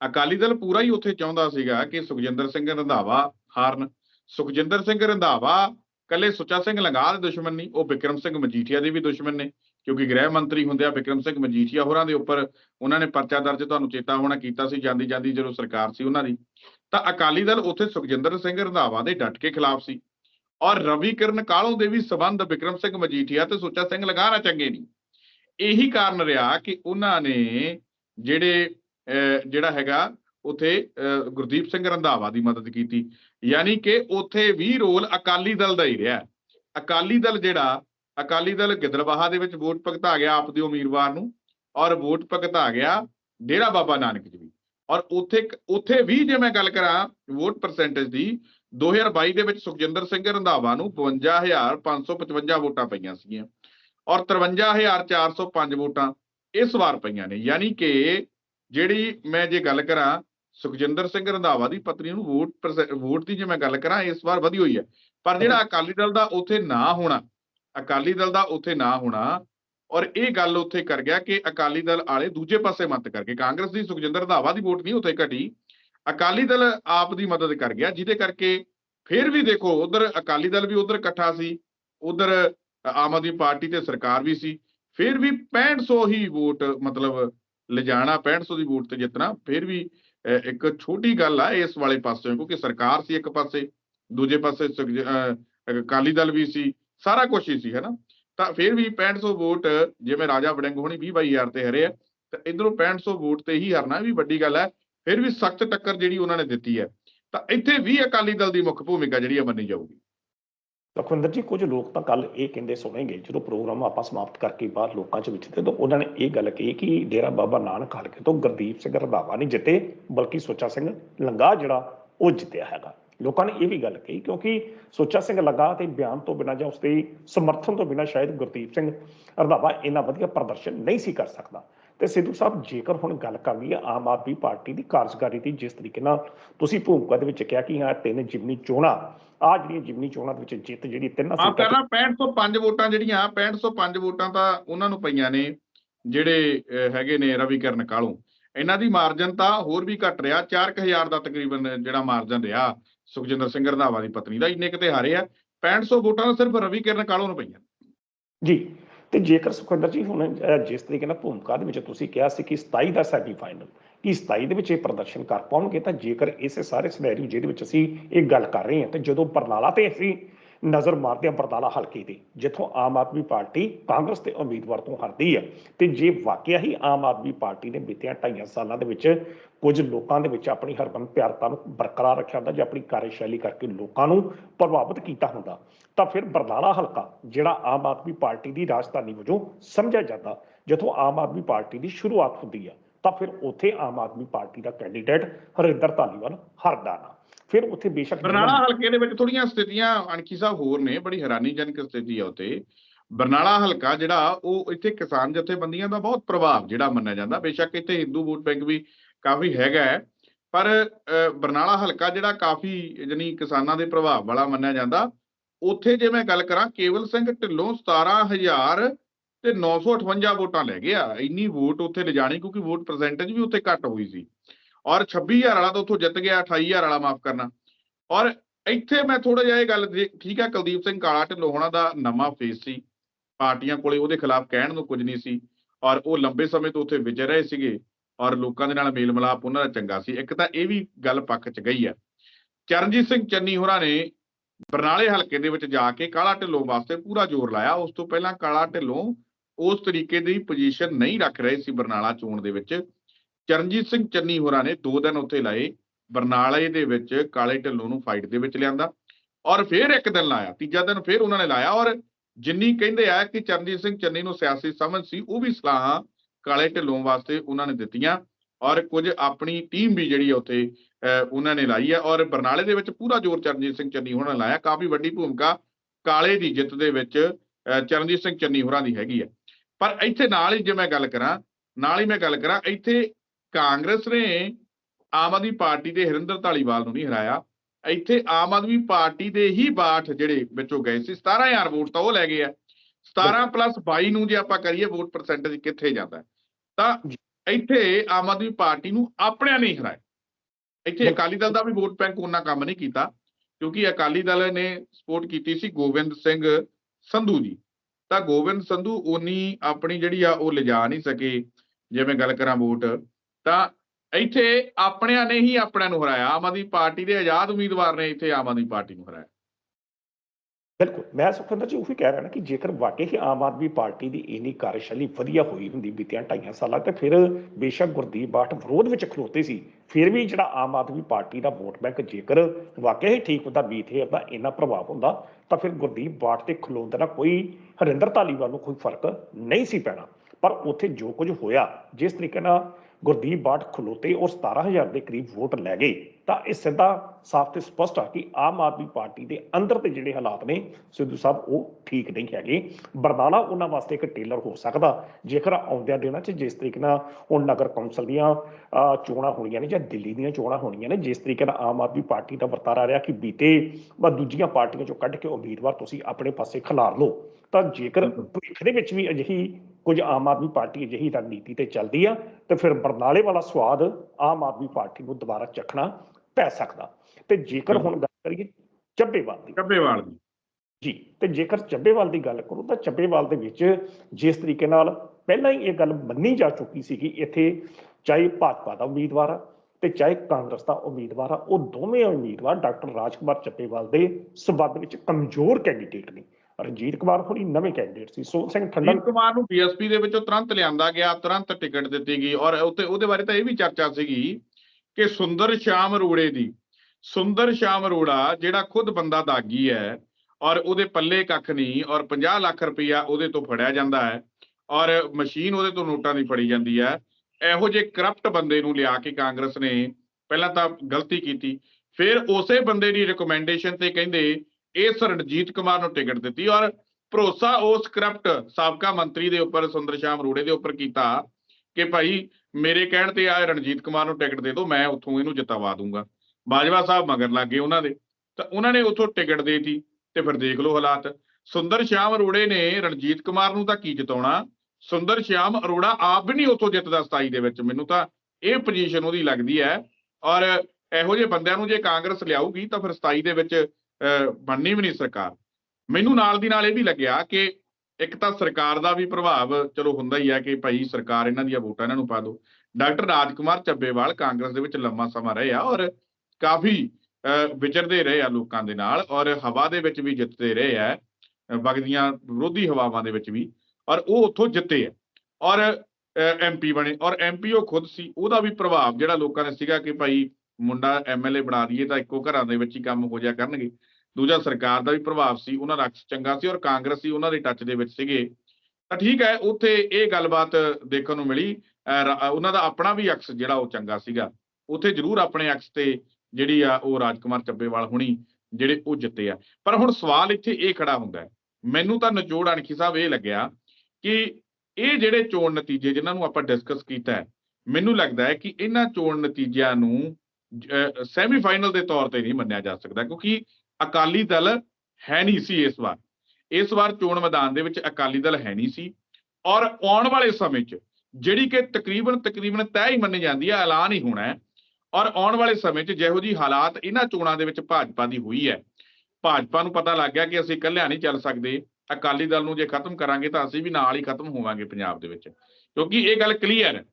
ਅਕਾਲੀ ਦਲ ਪੂਰਾ ਹੀ ਉੱਥੇ ਚਾਹੁੰਦਾ ਸੀਗਾ ਕਿ ਸੁਖਜਿੰਦਰ ਸਿੰਘ ਰੰਧਾਵਾ ਹਾਰਨ। ਸੁਖਜਿੰਦਰ ਸਿੰਘ ਰੰਧਾਵਾ ਕੱਲੇ ਸੁੱਚਾ ਸਿੰਘ ਲੰਗਾ ਦੇ ਦੁਸ਼ਮਣ ਨਹੀਂ ਉਹ ਵਿਕਰਮ ਸਿੰਘ ਮਜੀਠੀਆ ਦੇ ਵੀ ਦੁਸ਼ਮਣ ਨੇ ਕਿਉਂਕਿ ਗ੍ਰਹਿ ਮੰਤਰੀ ਹੁੰਦੇ ਆ ਵਿਕਰਮ ਸਿੰਘ ਮਜੀਠੀਆ ਹੋਰਾਂ ਦੇ ਉੱਪਰ ਉਹਨਾਂ ਨੇ ਪਰਚਾ ਦਰਜ ਤੁਹਾਨੂੰ ਚੇਤਾ ਹੋਣਾ ਕੀਤਾ ਸੀ ਜਾਂਦੀ ਜਾਂਦੀ ਜਦੋਂ ਸਰਕਾਰ ਸੀ ਉਹਨਾਂ ਦੀ ਤਾਂ ਅਕਾਲੀ ਦਲ ਉੱਥੇ ਸੁਖਜਿੰਦਰ ਸਿੰਘ ਰੰਧਾਵਾ ਦੇ ਡਟ ਕੇ ਖਿਲਾਫ ਸੀ ਔਰ ਰਵੀ ਕਿਰਨ ਕਾਲੋਂ ਦੇ ਵੀ ਸਬੰਧ ਵਿਕਰਮ ਸਿੰਘ ਮਜੀਠੀਆ ਤੇ ਸੁੱਚਾ ਸਿੰਘ ਲੰਗਾ ਨਾਲ ਚੰਗੇ ਨਹੀਂ। ਇਹੀ ਕਾਰਨ ਰਿਹਾ ਕਿ ਉਹਨਾਂ ਨੇ ਜਿਹੜੇ ਅਹ, ਜਿਹੜਾ ਹੈਗਾ ਉਥੇ ਗੁਰਦੀਪ ਸਿੰਘ ਰੰਧਾਵਾ ਦੀ ਮਦਦ ਕੀਤੀ। ਯਾਨੀ ਕਿ ਉਥੇ ਵੀ ਰੋਲ ਅਕਾਲੀ ਦਲ ਦਾ ਹੀ ਰਿਹਾ। ਅਕਾਲੀ ਦਲ ਜਿਹੜਾ, ਅਕਾਲੀ ਦਲ ਗਿੱਦੜਬਾਹਾ ਦੇ ਵਿੱਚ ਵੋਟ ਭਗਤਾ ਗਿਆ ਆਪ ਦੇ ਉਮੀਦਵਾਰ ਨੂੰ ਔਰ ਵੋਟ ਭਗਤਾ ਗਿਆ ਡੇਰਾ ਬਾਬਾ ਨਾਨਕ ਜੀ ਵੀ ਔਰ ਉਥੇ ਉਥੇ ਵੀ ਜੇ ਮੈਂ ਗੱਲ ਕਰਾਂ ਵੋਟ ਪਰਸੈਂਟੇਜ ਦੀ 2022 ਦੇ ਵਿੱਚ ਸੁਖਜਿੰਦਰ ਸਿੰਘ ਰੰਧਾਵਾ ਨੂੰ 52555 ਵੋਟਾਂ ਪਈਆਂ ਸੀਗੀਆਂ। ਔਰ 53405 ਵੋਟਾਂ ਇਸ ਵਾਰ ਪਈਆਂ ਨੇ। ਯਾਨੀ ਕਿ ਜਿਹੜੀ ਮੈਂ ਜੇ ਗੱਲ ਕਰਾਂ ਸੁਖਜਿੰਦਰ ਸਿੰਘ ਰੰਧਾਵਾ ਦੀ ਪਤਨੀ ਨੂੰ ਵੋਟ ਵੋਟ ਦੀ ਜੇ ਮੈਂ ਗੱਲ ਕਰਾਂ ਇਸ ਵਾਰ ਵਧੀ ਹੋਈ ਹੈ। ਪਰ ਜਿਹੜਾ ਅਕਾਲੀ ਦਲ ਦਾ ਉੱਥੇ ਨਾ ਹੋਣਾ ਅਕਾਲੀ ਦਲ ਦਾ ਉੱਥੇ ਨਾ ਹੋਣਾ ਔਰ ਇਹ ਗੱਲ ਉੱਥੇ ਕਰ ਗਿਆ ਕਿ ਅਕਾਲੀ ਦਲ ਵਾਲੇ ਦੂਜੇ ਪਾਸੇ ਮਤ ਕਰਕੇ ਕਾਂਗਰਸ ਦੀ ਸੁਖਜਿੰਦਰ ਰੰਧਾਵਾ ਦੀ ਵੋਟ ਨਹੀਂ ਉੱਥੇ ਘਟੀ। ਅਕਾਲੀ ਦਲ ਆਪ ਦੀ ਮਦਦ ਕਰ ਗਿਆ ਜਿਹਦੇ ਕਰਕੇ ਫਿਰ ਵੀ ਦੇਖੋ ਉਧਰ ਅਕਾਲੀ ਦਲ ਵੀ ਉਧਰ ਇਕੱਠਾ ਸੀ ਉਧਰ ਆਮ ਆਦਮੀ ਪਾਰਟੀ ਤੇ ਸਰਕਾਰ ਵੀ ਸੀ। ਫਿਰ ਵੀ 6500 ਹੀ ਵੋਟ ਮਤਲਬ ਲਿਜਾਣਾ 6500 ਦੀ ਵੋਟ ਤੇ ਜਿੱਤਣਾ ਫਿਰ ਵੀ ਇੱਕ ਛੋਟੀ ਗੱਲ ਆ ਇਸ ਵਾਲੇ ਪਾਸੇ ਕਿਉਂਕਿ ਸਰਕਾਰ ਸੀ ਇੱਕ ਪਾਸੇ, ਦੂਜੇ ਪਾਸੇ ਅਕਾਲੀ ਦਲ ਵੀ ਸੀ, ਸਾਰਾ ਕੁਝ ਹੀ ਸੀ, ਹੈਨਾ? ਤਾਂ ਫਿਰ ਵੀ 6500 ਵੋਟ ਜਿਵੇਂ ਰਾਜਾ ਵੜਿੰਗ ਹੋਣੀ 20 ਬਾਈ ਹਜ਼ਾਰ ਤੇ ਹਰੇ ਆ, ਤਾਂ ਇਧਰੋਂ 6500 ਵੋਟ ਤੇ ਹੀ ਹਰਨਾ ਵੀ ਵੱਡੀ ਗੱਲ ਹੈ ਫਿਰ ਵੀ ਸਖਤ ਟੱਕਰ ਜਿਹੜੀ ਉਹਨਾਂ ਨੇ ਦਿੱਤੀ ਹੈ ਤਾਂ ਇੱਥੇ ਵੀ ਅਕਾਲੀ ਦਲ ਦੀ ਮੁੱਖ ਭੂਮਿਕਾ ਜਿਹੜੀ ਆ ਮੰਨੀ ਜਾਊਗੀ। ਲਖਵਿੰਦਰ ਜੀ, ਕੁਝ ਲੋਕ ਤਾਂ ਕੱਲ ਇਹ ਕਹਿੰਦੇ ਸੁਣੇਗੇ ਜਦੋਂ ਪ੍ਰੋਗਰਾਮ ਆਪਾਂ ਸਮਾਪਤ ਕਰਕੇ ਬਾਹਰ ਲੋਕਾਂ 'ਚ ਵਿਚਰਦੇ ਤਾਂ ਉਹਨਾਂ ਨੇ ਇਹ ਗੱਲ ਕਹੀ ਕਿ ਡੇਰਾ ਬਾਬਾ ਨਾਨਕ ਹਲਕੇ ਤੋਂ ਗੁਰਦੀਪ ਸਿੰਘ ਰੰਧਾਵਾ ਨਹੀਂ ਜਿੱਤੇ, ਬਲਕਿ ਸੁੱਚਾ ਸਿੰਘ ਲੰਗਾ ਜਿਹੜਾ ਉਹ ਜਿੱਤਿਆ ਹੈਗਾ। ਲੋਕਾਂ ਨੇ ਇਹ ਵੀ ਗੱਲ ਕਹੀ ਕਿਉਂਕਿ ਸੁੱਚਾ ਸਿੰਘ ਲੰਗਾ ਤੇ ਬਿਆਨ ਤੋਂ ਬਿਨਾਂ ਜਾਂ ਉਸਦੇ ਸਮਰਥਨ ਤੋਂ ਬਿਨਾਂ ਸ਼ਾਇਦ ਗੁਰਦੀਪ ਸਿੰਘ ਰੰਧਾਵਾ ਇੰਨਾ ਵਧੀਆ ਪ੍ਰਦਰਸ਼ਨ ਨਹੀਂ ਸੀ ਕਰ ਸਕਦਾ। ਤੇ ਸਿੱਧੂ ਸਾਹਿਬ, ਜੇਕਰ ਹੁਣ ਗੱਲ ਕਰ ਲਈਏ ਆਮ ਆਦਮੀ ਪਾਰਟੀ ਦੀ ਕਾਰਜਕਾਰੀ ਦੀ, ਜਿਸ ਤਰੀਕੇ ਨਾਲ ਤੁਸੀਂ ਭੂਮਿਕਾ ਦੇ ਵਿੱਚ ਕਿਹਾ ਕਿ ਹਾਂ, ਤਿੰਨ ਜਿਮਨੀ ਚੋਣਾਂ ਆ ਜਿਹੜੀਆਂ ਜਿਮਨੀ ਚੋਣਾਂ ਦੇ ਵਿੱਚ ਜਿੱਤ ਜਿਹੜੀ ਤਿੰਨਾਂ ਸੀਟਾਂ ਪਹਿਲਾਂ 6505 ਵੋਟਾਂ ਜਿਹੜੀਆਂ 6505 ਵੋਟਾਂ ਤਾਂ ਉਹਨਾਂ ਨੂੰ ਪਈਆਂ ਨੇ ਜਿਹੜੇ ਹੈਗੇ ਨੇ ਰਵੀਕਰਨ ਕਾਲੋਂ ਇਹਨਾਂ ਦੀ ਮਾਰਜਨ ਤਾਂ ਹੋਰ ਵੀ ਘਟ ਰਿਹਾ 4000 ਦਾ ਤਕਰੀਬਨ ਜਿਹੜਾ ਮਾਰਜਨ ਰਿਹਾ ਸੁਖਜਿੰਦਰ ਸਿੰਘ ਰੰਧਾਵਾ ਦੀ ਪਤਨੀ ਦਾ ਇੰਨੇ ਕਿਤੇ ਹਾਰੇ ਆ। 6500 ਵੋਟਾਂ ਤਾਂ ਸਿਰਫ ਰਵੀਕਰਨ ਕਾਲੋਂ ਨੂੰ ਪਈਆਂ। ਜੀ ਤੇ ਜੇਕਰ ਸੁਖਵਿੰਦਰ ਜੀ ਹੁਣ ਜਿਸ ਤਰੀਕੇ ਨਾਲ ਭੂਮਿਕਾ ਦੇ ਵਿੱਚ ਤੁਸੀਂ ਕਿਹਾ ਸੀ ਕਿ 27 ਦਾ ਸੈਮੀਫਾਈਨਲ ਕਿ 27 ਦੇ ਵਿੱਚ ਇਹ ਪ੍ਰਦਰਸ਼ਨ ਕਰ ਪਾਉਣਗੇ, ਤਾਂ ਜੇਕਰ ਇਸੇ ਸਾਰੇ ਸਿਨੈਰੀਓ ਜਿਹਦੇ ਵਿੱਚ ਅਸੀਂ ਇਹ ਗੱਲ ਕਰ ਰਹੇ ਹਾਂ, ਤੇ ਜਦੋਂ ਬਰਨਾਲਾ ਤੇ ਅਸੀਂ ਨਜ਼ਰ ਮਾਰਦੇ ਹਾਂ ਬਰਨਾਲਾ ਹਲਕੇ ਦੀ ਜਿੱਥੋਂ ਆਮ ਆਦਮੀ ਪਾਰਟੀ ਕਾਂਗਰਸ ਦੇ ਉਮੀਦਵਾਰ ਤੋਂ ਹਾਰਦੀ ਹੈ, ਤੇ ਜੇ ਵਾਕਿਆ ਹੀ ਆਮ ਆਦਮੀ ਪਾਰਟੀ ਨੇ ਬੀਤਿਆਂ ਢਾਈਆਂ ਸਾਲਾਂ ਦੇ ਵਿੱਚ ਕੁਝ ਲੋਕਾਂ ਦੇ ਵਿੱਚ ਆਪਣੀ ਹਰਮਨ ਪਿਆਰਤਾ ਨੂੰ ਬਰਕਰਾਰ ਰੱਖਿਆ ਹੁੰਦਾ, ਜਾਂ ਆਪਣੀ ਕਾਰਜਸ਼ੈਲੀ ਕਰਕੇ ਲੋਕਾਂ ਨੂੰ ਪ੍ਰਭਾਵਿਤ ਕੀਤਾ ਹੁੰਦਾ, ਤਾਂ ਫਿਰ ਬਰਨਾਲਾ ਹਲਕਾ, ਜਿਹੜਾ ਆਮ ਆਦਮੀ ਪਾਰਟੀ ਦੀ ਰਾਜਧਾਨੀ ਵਜੋਂ ਸਮਝਿਆ ਜਾਂਦਾ, ਜਿੱਥੋਂ ਆਮ ਆਦਮੀ ਪਾਰਟੀ ਦੀ ਸ਼ੁਰੂਆਤ ਹੁੰਦੀ ਹੈ ਤਾਂ ਫਿਰ ਉੱਥੇ ਆਮ ਆਦਮੀ ਪਾਰਟੀ ਦਾ ਕੈਂਡੀਡੇਟ ਹਰਿੰਦਰ ਧਾਲੀਵਾਲ ਹਰਦਾ ਨਾ। ਫਿਰ ਉੱਥੇ ਬੇਸ਼ੱਕ ਬਰਨਾਲਾ ਹਲਕੇ ਦੇ ਵਿੱਚ ਥੋੜੀਆਂ ਸਥਿਤੀਆਂ ਅਣਖੀ ਸਾਹਿਬ ਹੋਰ ਨੇ ਬੜੀ ਹੈਰਾਨੀਜਨਕ ਸਥਿਤੀ ਆ ਉਤੇ ਬਰਨਾਲਾ ਹਲਕਾ ਜਿਹੜਾ ਉਹ ਇੱਥੇ ਕਿਸਾਨ ਜਥੇਬੰਦੀਆਂ ਦਾ ਬਹੁਤ ਪ੍ਰਭਾਵ ਜਿਹੜਾ ਮੰਨਿਆ ਜਾਂਦਾ। ਬੇਸ਼ੱਕ ਇੱਥੇ ਹਿੰਦੂ ਵੋਟ ਬੈਂਕ ਵੀ ਕਾਫੀ ਹੈਗਾ ਹੈ। ਪਰ ਬਰਨਾਲਾ ਹਲਕਾ ਜਿਹੜਾ ਕਾਫੀ ਜਾਨੀ ਕਿਸਾਨਾਂ ਦੇ ਪ੍ਰਭਾਵ ਵਾਲਾ ਮੰਨਿਆ ਜਾਂਦਾ। ਉੱਥੇ ਜੇ ਮੈਂ ਗੱਲ ਕਰਾਂ ਕੇਵਲ ਸਿੰਘ ਢਿੱਲੋਂ 17000 ਤੇ 958 ਵੋਟਾਂ ਲੈ ਗਿਆ ਇੰਨੀ ਵੋਟ ਉੱਥੇ ਲਿਜਾਣੀ ਕਿਉਂਕਿ ਵੋਟ ਪਰਸੈਂਟੇਜ ਵੀ ਉੱਥੇ ਘੱਟ ਹੋਈ ਸੀ। ਔਰ 26000 ਵਾਲਾ ਤਾਂ ਉੱਥੋਂ ਜਿੱਤ ਗਿਆ 28000 ਵਾਲਾ ਮਾਫ ਕਰਨਾ। ਔਰ ਇੱਥੇ ਮੈਂ ਥੋੜਾ ਜਿਹਾ ਇਹ ਗੱਲ ਠੀਕ ਹੈ ਕੁਲਦੀਪ ਸਿੰਘ ਕਾਲਾ ਢਿੱਲੋਂ ਹੋਣਾ ਦਾ ਨਵਾਂ ਫੇਸ ਸੀ। ਪਾਰਟੀਆਂ ਕੋਲੇ ਉਹਦੇ ਖਿਲਾਫ ਕਹਿਣ ਨੂੰ ਕੁਝ ਨਹੀਂ ਸੀ। ਔਰ ਉਹ ਲੰਬੇ ਸਮੇਂ ਤੋਂ ਉੱਥੇ ਵਿਚਰ ਰਹੇ ਸੀਗੇ। ਔਰ ਲੋਕਾਂ ਦੇ ਨਾਲ ਮੇਲ ਮਿਲਾਪ ਉਹਨਾਂ ਦਾ ਚੰਗਾ ਸੀ। ਇੱਕ ਤਾਂ ਇਹ ਵੀ ਗੱਲ ਪੱਖ ਚ ਗਈ ਆ। ਚਰਨਜੀਤ ਸਿੰਘ ਚੰਨੀ ਹੋਰਾਂ ਨੇ ਬਰਨਾਲੇ ਹਲਕੇ ਦੇ ਵਿੱਚ ਜਾ ਕੇ ਕਾਲਾ ਢਿੱਲੋਂ ਵਾਸਤੇ ਪੂਰਾ ਜ਼ੋਰ ਲਾਇਆ। ਉਸ ਤੋਂ ਪਹਿਲਾਂ ਕਾਲਾ ਢਿੱਲੋਂ ਉਸ ਤਰੀਕੇ ਦੀ ਪੋਜੀਸ਼ਨ ਨਹੀਂ ਰੱਖ ਰਹੇ ਸੀ ਬਰਨਾਲਾ ਚੋਣ ਦੇ ਵਿੱਚ। ਚਰਨਜੀਤ ਸਿੰਘ ਚੰਨੀ ਹੋਰਾਂ ਨੇ ਦੋ ਦਿਨ ਉੱਥੇ ਲਾਏ ਬਰਨਾਲੇ ਦੇ ਵਿੱਚ ਕਾਲੇ ਢਿੱਲੋਂ ਨੂੰ ਫਾਈਟ ਦੇ ਵਿੱਚ ਲਿਆਂਦਾ ਔਰ ਫਿਰ ਇੱਕ ਦਿਨ ਲਾਇਆ ਤੀਜਾ ਦਿਨ ਫਿਰ ਉਹਨਾਂ ਨੇ ਲਾਇਆ ਔਰ ਜਿੰਨੀ ਕਹਿੰਦੇ ਆ ਕਿ ਚਰਨਜੀਤ ਸਿੰਘ ਚੰਨੀ ਨੂੰ ਸਿਆਸੀ ਸਮਝ ਸੀ ਉਹ ਵੀ ਸਲਾਹਾਂ ਕਾਲੇ ਢਿੱਲੋਂ ਵਾਸਤੇ ਉਹਨਾਂ ਨੇ ਦਿੱਤੀਆਂ ਔਰ ਕੁਝ ਆਪਣੀ ਟੀਮ ਵੀ ਜਿਹੜੀ ਆ ਉੱਥੇ ਅਹ, ਉਹਨਾਂ ਨੇ ਲਾਈ ਹੈ ਔਰ ਬਰਨਾਲੇ ਦੇ ਵਿੱਚ ਪੂਰਾ ਜ਼ੋਰ ਚਰਨਜੀਤ ਸਿੰਘ ਚੰਨੀ ਹੋਰਾਂ ਨੇ ਲਾਇਆ ਕਾਫੀ ਵੱਡੀ ਭੂਮਿਕਾ ਕਾਲੇ ਦੀ ਜਿੱਤ ਦੇ ਵਿੱਚ ਅਹ, ਚਰਨਜੀਤ ਸਿੰਘ ਚੰਨੀ ਹੋਰਾਂ ਦੀ ਹੈਗੀ ਹੈ ਪਰ ਇੱਥੇ ਨਾਲ ਹੀ ਜੇ ਮੈਂ ਗੱਲ ਕਰਾਂ ਨਾਲ ਹੀ ਮੈਂ ਗੱਲ ਕਰਾਂ ਇੱਥੇ ਕਾਂਗਰਸ ਨੇ ਆਮ ਆਦਮੀ ਪਾਰਟੀ ਦੇ ਹਰਿੰਦਰ ਧਾਲੀਵਾਲ ਨੂੰ ਨਹੀਂ ਹਰਾਇਆ। ਇੱਥੇ ਆਮ ਆਦਮੀ ਪਾਰਟੀ ਦੇ ਹੀ 62 ਜਿਹੜੇ ਵਿੱਚੋਂ ਗਏ ਸੀ 17000 ਵੋਟ ਤਾਂ ਉਹ ਲੈ ਗਏ ਆ। 17 ਪਲੱਸ 22 ਨੂੰ ਜੇ ਆਪਾਂ ਕਰੀਏ ਵੋਟ ਪਰਸੈਂਟੇਜ ਕਿੱਥੇ ਜਾਂਦਾ? ਤਾਂ ਇੱਥੇ ਆਮ ਆਦਮੀ ਪਾਰਟੀ ਨੂੰ ਆਪਣਿਆਂ ਨਹੀਂ ਹਰਾਇਆ। ਇੱਥੇ। ਅਕਾਲੀ ਦਲ ਦਾ ਵੀ ਵੋਟ ਬੈਂਕ ਉਹਨਾਂ ਕੰਮ ਨਹੀਂ ਕੀਤਾ ਕਿਉਂਕਿ ਅਕਾਲੀ ਦਲ ਨੇ ਸਪੋਰਟ ਕੀਤੀ ਸੀ ਗੋਬਿੰਦ ਸਿੰਘ ਸੰਧੂ ਜੀ। ਤਾਂ ਗੋਬਿੰਦ ਸੰਧੂ ਉਨੀ ਆਪਣੀ ਜਿਹੜੀ ਆ ਉਹ ਲਿਜਾ ਨਹੀਂ ਸਕੇ, ਜੇ ਮੈਂ ਗੱਲ ਕਰਾਂ ਵੋਟ, ਤਾਂ ਇੱਥੇ ਆਪਣਿਆਂ ਨੇ ਹੀ ਆਪਣਿਆਂ ਨੂੰ ਹਰਾਇਆ, ਆਮ ਆਦਮੀ ਪਾਰਟੀ ਦੇ ਆਜ਼ਾਦ ਉਮੀਦਵਾਰ ਨੇ ਇੱਥੇ ਆਮ ਆਦਮੀ ਪਾਰਟੀ ਨੂੰ ਹਰਾਇਆ। ਬਿਲਕੁਲ, ਮੈਂ ਸੁਖਵਿੰਦਰ ਜੀ ਉਹੀ ਕਹਿ ਰਿਹਾ ਨਾ ਕਿ ਜੇਕਰ ਵਾਕਈ ਹੀ ਆਮ ਆਦਮੀ ਪਾਰਟੀ ਦੀ ਇੰਨੀ ਕਾਰਜਸ਼ੈਲੀ ਵਧੀਆ ਹੋਈ ਹੁੰਦੀ ਬੀਤੀਆਂ ਢਾਈਆਂ ਸਾਲਾਂ ਤੇ ਫਿਰ ਬੇਸ਼ੱਕ ਗੁਰਦੀਪ ਬਾਠ ਵਿਰੋਧ ਵਿੱਚ ਖਲੋਤੇ ਸੀ, ਫਿਰ ਵੀ ਜਿਹੜਾ ਆਮ ਆਦਮੀ ਪਾਰਟੀ ਦਾ ਵੋਟ ਬੈਂਕ ਜੇਕਰ ਵਾਕਈ ਹੀ ਠੀਕ ਹੁੰਦਾ, ਬੀਤੇ ਦਾ ਇੰਨਾ ਪ੍ਰਭਾਵ ਹੁੰਦਾ, ਤਾਂ ਫਿਰ ਗੁਰਦੀਪ ਬਾਠ ਤੇ ਖਲੋਣ ਦਾ ਕੋਈ ਹਰਿੰਦਰ ਧਾਲੀਵਾਲ ਨੂੰ ਕੋਈ ਫ਼ਰਕ ਨਹੀਂ ਸੀ ਪੈਣਾ। ਪਰ ਉੱਥੇ ਜੋ ਕੁਝ ਹੋਇਆ, ਜਿਸ ਤਰੀਕੇ ਨਾਲ ਗੁਰਦੀਪ ਬਾਠ ਖਲੋਤੇ ਔਰ 17000 ਦੇ ਕਰੀਬ ਵੋਟ ਲੈ ਗਏ ਤਾਂ ਇਹ ਸਿੱਧਾ ਸਾਫ਼ ਤੇ ਸਪਸ਼ਟ ਆ ਕਿ ਆਮ ਆਦਮੀ ਪਾਰਟੀ ਦੇ ਅੰਦਰ ਦੇ ਜਿਹੜੇ ਹਾਲਾਤ ਨੇ ਸਿੱਧੂ ਸਾਹਿਬ ਉਹ ਠੀਕ ਨਹੀਂ ਹੈਗੇ। ਬਰਨਾਲਾ ਉਹਨਾਂ ਵਾਸਤੇ ਇੱਕ ਟੇਲਰ ਹੋ ਸਕਦਾ। ਜੇਕਰ ਆਉਂਦਿਆਂ ਦਿਨਾਂ 'ਚ ਜਿਸ ਤਰੀਕੇ ਨਾਲ ਹੁਣ ਨਗਰ ਕੌਂਸਲ ਦੀਆਂ ਚੋਣਾਂ ਹੋਣੀਆਂ ਨੇ ਜਾਂ ਦਿੱਲੀ ਦੀਆਂ ਚੋਣਾਂ ਹੋਣੀਆਂ ਨੇ ਜਿਸ ਤਰੀਕੇ ਨਾਲ ਆਮ ਆਦਮੀ ਪਾਰਟੀ ਦਾ ਵਰਤਾਰਾ ਰਿਹਾ ਕਿ ਬੀਤੇ ਵਾ ਦੂਜੀਆਂ ਪਾਰਟੀਆਂ 'ਚੋਂ ਕੱਢ ਕੇ ਉਮੀਦਵਾਰ ਤੁਸੀਂ ਆਪਣੇ ਪਾਸੇ ਖਿਲਾਰ ਲਓ ਤਾਂ ਜੇਕਰ ਭਵਿੱਖ ਦੇ ਵਿੱਚ ਵੀ ਅਜਿਹੀ ਕੁਝ ਆਮ ਆਦਮੀ ਪਾਰਟੀ ਅਜਿਹੀ ਰਣਨੀਤੀ ਤੇ ਚੱਲਦੀ ਆ ਤੇ ਫਿਰ ਬਰਨਾਲੇ ਵਾਲਾ ਸਵਾਦ ਆਮ ਆਦਮੀ ਪਾਰਟੀ ਨੂੰ ਦੁਬਾਰਾ ਚੱਖਣਾ ਪੈ ਸਕਦਾ। ਤੇ ਜੇਕਰ ਹੁਣ ਗੱਲ ਕਰੀਏ ਚੱਬੇਵਾਲ ਦੀ। ਕੱਬੇਵਾਲ ਦੀ। ਜੀ ਤੇ ਜੇਕਰ ਚੱਬੇਵਾਲ ਦੀ ਗੱਲ ਕਰੋ ਤਾਂ ਚੱਬੇਵਾਲ ਦੇ ਵਿੱਚ ਜਿਸ ਤਰੀਕੇ ਨਾਲ ਪਹਿਲਾਂ ਹੀ ਇਹ ਗੱਲ ਮੰਨੀ ਜਾ ਚੁੱਕੀ ਸੀ ਕਿ ਇੱਥੇ ਚਾਹੇ ਭਾਜਪਾ ਦਾ ਉਮੀਦਵਾਰ ਆ ਤੇ ਚਾਹੇ ਕਾਂਗਰਸ ਦਾ ਉਮੀਦਵਾਰ ਆ ਉਹ ਦੋਵੇਂ ਉਮੀਦਵਾਰ ਡਾਕਟਰ ਰਾਜਕੁਮਾਰ ਚੱਪੇਵਾਲ ਦੇ ਸਬੰਧ ਵਿੱਚ ਕਮਜ਼ੋਰ ਕੈਂਡੀਡੇਟ ਨੇ। ਰਣਜੀਤ ਕੁਮਾਰ ਹੋਣੀ ਨਵੇਂ ਕੈਂਡੀਡੇਟ ਸੀ। ਸੋਹਣ ਸਿੰਘ ਠੰਡਲ ਅਨਿਲ ਕੁਮਾਰ ਨੂੰ ਬੀਐਸਪੀ ਦੇ ਵਿੱਚੋਂ ਤੁਰੰਤ ਲਿਆਂਦਾ ਗਿਆ ਤੁਰੰਤ ਟਿਕਟ ਦਿੱਤੀ ਗਈ ਔਰ ਉੱਤੇ ਉਹਦੇ ਬਾਰੇ ਤਾਂ ਇਹ ਵੀ ਚਰਚਾ ਸੀਗੀ ਕਿ ਸੁੰਦਰ ਸ਼ਾਮ ਅਰੋੜੇ ਦੀ। ਸੁੰਦਰ ਸ਼ਾਮ ਅਰੋੜਾ ਜਿਹੜਾ ਖੁਦ ਬੰਦਾ ਦਾਗੀ ਹੈ ਔਰ ਉਹਦੇ ਪੱਲੇ ਕੱਖ ਨਹੀਂ ਔਰ 50 ਲੱਖ ਰੁਪਈਆ ਉਹਦੇ ਤੋਂ ਫੜਿਆ ਜਾਂਦਾ ਹੈ ਔਰ ਮਸ਼ੀਨ ਉਹਦੇ ਤੋਂ ਨੋਟਾਂ ਦੀ ਫੜੀ ਜਾਂਦੀ ਹੈ। ਇਹੋ ਜਿਹੇ ਕਰਪਟ ਬੰਦੇ ਨੂੰ ਲਿਆ ਕੇ ਕਾਂਗਰਸ ਨੇ ਪਹਿਲਾਂ ਤਾਂ ਗਲਤੀ ਕੀਤੀ। ਫਿਰ ਉਸੇ ਬੰਦੇ ਦੀ ਰਿਕਮੈਂਡੇਸ਼ਨ ਤੇ ਕਹਿੰਦੇ ਇਸ ਰਣਜੀਤ ਕੁਮਾਰ ਨੂੰ ਟਿਕਟ ਦਿੱਤੀ ਔਰ ਭਰੋਸਾ ਉਸ ਕਰਪਟ ਸਾਬਕਾ ਮੰਤਰੀ ਦੇ ਉੱਪਰ, ਸੁੰਦਰ ਸ਼ਾਮ ਅਰੋੜੇ ਦੇ ਉੱਪਰ ਕੀਤਾ ਕਿ ਭਾਈ ਮੇਰੇ ਕਹਿਣ ਤੇ ਆ ਰਣਜੀਤ ਕੁਮਾਰ ਨੂੰ ਟਿਕਟ ਦੇ ਦਿਓ ਮੈਂ ਉੱਥੋਂ ਇਹਨੂੰ ਜਿਤਾਵਾ ਦੂੰਗਾ। ਬਾਜਵਾ ਸਾਹਿਬ ਮਗਰ ਲੱਗ ਗਏ ਉਹਨਾਂ ਦੇ। ਤਾਂ ਉਹਨਾਂ ਨੇ ਉੱਥੋਂ ਟਿਕਟ ਦੇਤੀ ਤੇ ਫਿਰ ਦੇਖ ਲਓ ਹਾਲਾਤ। ਸੁੰਦਰ ਸ਼ਾਮ ਅਰੋੜੇ ਨੇ ਰਣਜੀਤ ਕੁਮਾਰ ਨੂੰ ਤਾਂ ਕੀ ਜਿਤਾਉਣਾ? ਸੁੰਦਰ ਸ਼ਾਮ ਅਰੋੜਾ ਆਪ ਵੀ ਨਹੀਂ ਉੱਥੋਂ ਜਿੱਤਦਾ 27 ਦੇ ਵਿੱਚ। ਮੈਨੂੰ ਤਾਂ ਇਹ ਪੋਜੀਸ਼ਨ ਉਹਦੀ ਲੱਗਦੀ ਹੈ। ਔਰ ਇਹੋ ਜਿਹੇ ਬੰਦਿਆਂ ਨੂੰ ਜੇ ਕਾਂਗਰਸ ਲਿਆਊਗੀ ਤਾਂ ਫਿਰ 27 ਦੇ ਵਿੱਚ ਅਹ, ਬਣਨੀ ਵੀ ਨਹੀਂ ਸਰਕਾਰ। ਮੈਨੂੰ ਨਾਲ ਦੀ ਨਾਲ ਇਹ ਵੀ ਲੱਗਿਆ ਕਿ ਇੱਕ ਤਾਂ ਸਰਕਾਰ ਦਾ ਵੀ ਪ੍ਰਭਾਵ ਚਲੋ ਹੁੰਦਾ ਹੀ ਹੈ ਕਿ ਭਾਈ ਸਰਕਾਰ ਇਹਨਾਂ ਦੀਆਂ ਵੋਟਾਂ ਇਹਨਾਂ ਨੂੰ ਪਾ ਦਿਓ। ਡਾਕਟਰ ਰਾਜਕੁਮਾਰ ਚੱਬੇਵਾਲ ਕਾਂਗਰਸ ਦੇ ਵਿੱਚ ਲੰਮਾ ਸਮਾਂ ਰਹੇ ਆ ਔਰ ਕਾਫੀ ਵਿਚਰਦੇ ਰਹੇ ਆ ਲੋਕਾਂ ਦੇ ਨਾਲ ਔਰ ਹਵਾ ਦੇ ਵਿੱਚ ਵੀ ਜਿੱਤਦੇ ਰਹੇ ਆ ਅਹ, ਵਗਦੀਆਂ ਵਿਰੋਧੀ ਹਵਾਵਾਂ ਦੇ ਵਿੱਚ ਵੀ ਔਰ ਉਹ ਉੱਥੋਂ ਜਿੱਤੇ ਆ। ਔਰ ਐਮਪੀ ਬਣੇ ਔਰ ਐਮਪੀ ਉਹ ਖੁਦ ਸੀ ਉਹਦਾ ਵੀ ਪ੍ਰਭਾਵ ਜਿਹੜਾ ਲੋਕਾਂ ਨੇ ਸੀਗਾ ਕਿ ਭਾਈ ਮੁੰਡਾ ਐਮਐਲਏ ਬਣਾ ਦਈਏ ਤਾਂ ਇੱਕੋ ਘਰਾਂ ਦੇ ਵਿੱਚ ਹੀ ਕੰਮ ਹੋ ਜਾ ਕਰਨਗੇ। ਦੂਜਾ ਸਰਕਾਰ ਦਾ ਵੀ ਪ੍ਰਭਾਵ ਸੀ, ਉਹਨਾਂ ਦਾ ਅਕਸ ਚੰਗਾ ਸੀ ਔਰ ਕਾਂਗਰਸੀ ਉਹਨਾਂ ਦੇ ਟੱਚ ਦੇ ਵਿੱਚ ਸੀਗੇ। ਤਾਂ ਠੀਕ ਹੈ, ਉੱਥੇ ਇਹ ਗੱਲਬਾਤ ਦੇਖਣ ਨੂੰ ਮਿਲੀ। ਉਹਨਾਂ ਦਾ ਆਪਣਾ ਵੀ ਅਕਸ ਜਿਹੜਾ ਉਹ ਚੰਗਾ ਸੀਗਾ। ਉੱਥੇ ਜ਼ਰੂਰ ਆਪਣੇ ਅਕਸ ਤੇ ਜਿਹੜੀ ਆ ਉਹ ਰਾਜਕੁਮਾਰ ਚੱਬੇਵਾਲ ਹੁਣੀ ਜਿਹੜੇ ਉਹ ਜਿੱਤੇ ਆ। ਪਰ ਹੁਣ ਸਵਾਲ ਇੱਥੇ ਇਹ ਖੜਾ ਹੁੰਦਾ ਮੈਨੂੰ ਤਾਂ ਨਿਚੋੜ ਅਣਖੀ ਸਾਹਿਬ ਇਹ ਲੱਗਿਆ ਕਿ ਇਹ ਜਿਹੜੇ ਚੋਣ ਨਤੀਜੇ ਜਿਨ੍ਹਾਂ ਨੂੰ ਆਪਾਂ ਡਿਸਕਸ ਕੀਤਾ ਹੈ, ਮੈਨੂੰ ਲੱਗਦਾ ਹੈ ਕਿ ਇਹਨਾਂ ਚੋਣ ਨਤੀਜਿਆਂ ਨੂੰ ਸੈਮੀਫਾਈਨਲ ਦੇ ਤੌਰ ਤੇ ਨਹੀਂ ਮੰਨਿਆ ਜਾ ਸਕਦਾ। ਕਿਉਂਕਿ ਅਕਾਲੀ ਦਲ ਹੈ ਨਹੀਂ ਸੀ ਇਸ ਵਾਰ। ਇਸ ਵਾਰ ਚੋਣ ਮੈਦਾਨ ਦੇ ਵਿੱਚ ਅਕਾਲੀ ਦਲ ਹੈ ਨਹੀਂ ਸੀ। ਔਰ ਆਉਣ ਵਾਲੇ ਸਮੇਂ 'ਚ ਜਿਹੜੀ ਕਿ ਤਕਰੀਬਨ ਤਕਰੀਬਨ ਤੈਅ ਹੀ ਮੰਨੀ ਜਾਂਦੀ ਹੈ, ਐਲਾਨ ਹੀ ਹੋਣਾ ਹੈ। ਔਰ ਆਉਣ ਵਾਲੇ ਸਮੇਂ 'ਚ ਜਿਹੋ ਜੀ ਹਾਲਾਤ ਇਹਨਾਂ ਚੋਣਾਂ ਦੇ ਵਿੱਚ ਭਾਜਪਾ ਦੀ ਹੋਈ ਹੈ। ਭਾਜਪਾ ਨੂੰ ਪਤਾ ਲੱਗ ਗਿਆ ਕਿ ਅਸੀਂ ਇਕੱਲਿਆਂ ਨਹੀਂ ਚੱਲ ਸਕਦੇ। ਅਕਾਲੀ ਦਲ ਨੂੰ ਜੇ ਖਤਮ ਕਰਾਂਗੇ ਤਾਂ ਅਸੀਂ ਵੀ ਨਾਲ ਹੀ ਖਤਮ ਹੋਵਾਂਗੇ ਪੰਜਾਬ ਦੇ ਵਿੱਚ। ਕਿਉਂਕਿ ਇਹ ਗੱਲ ਕਲੀਅਰ ਹੈ।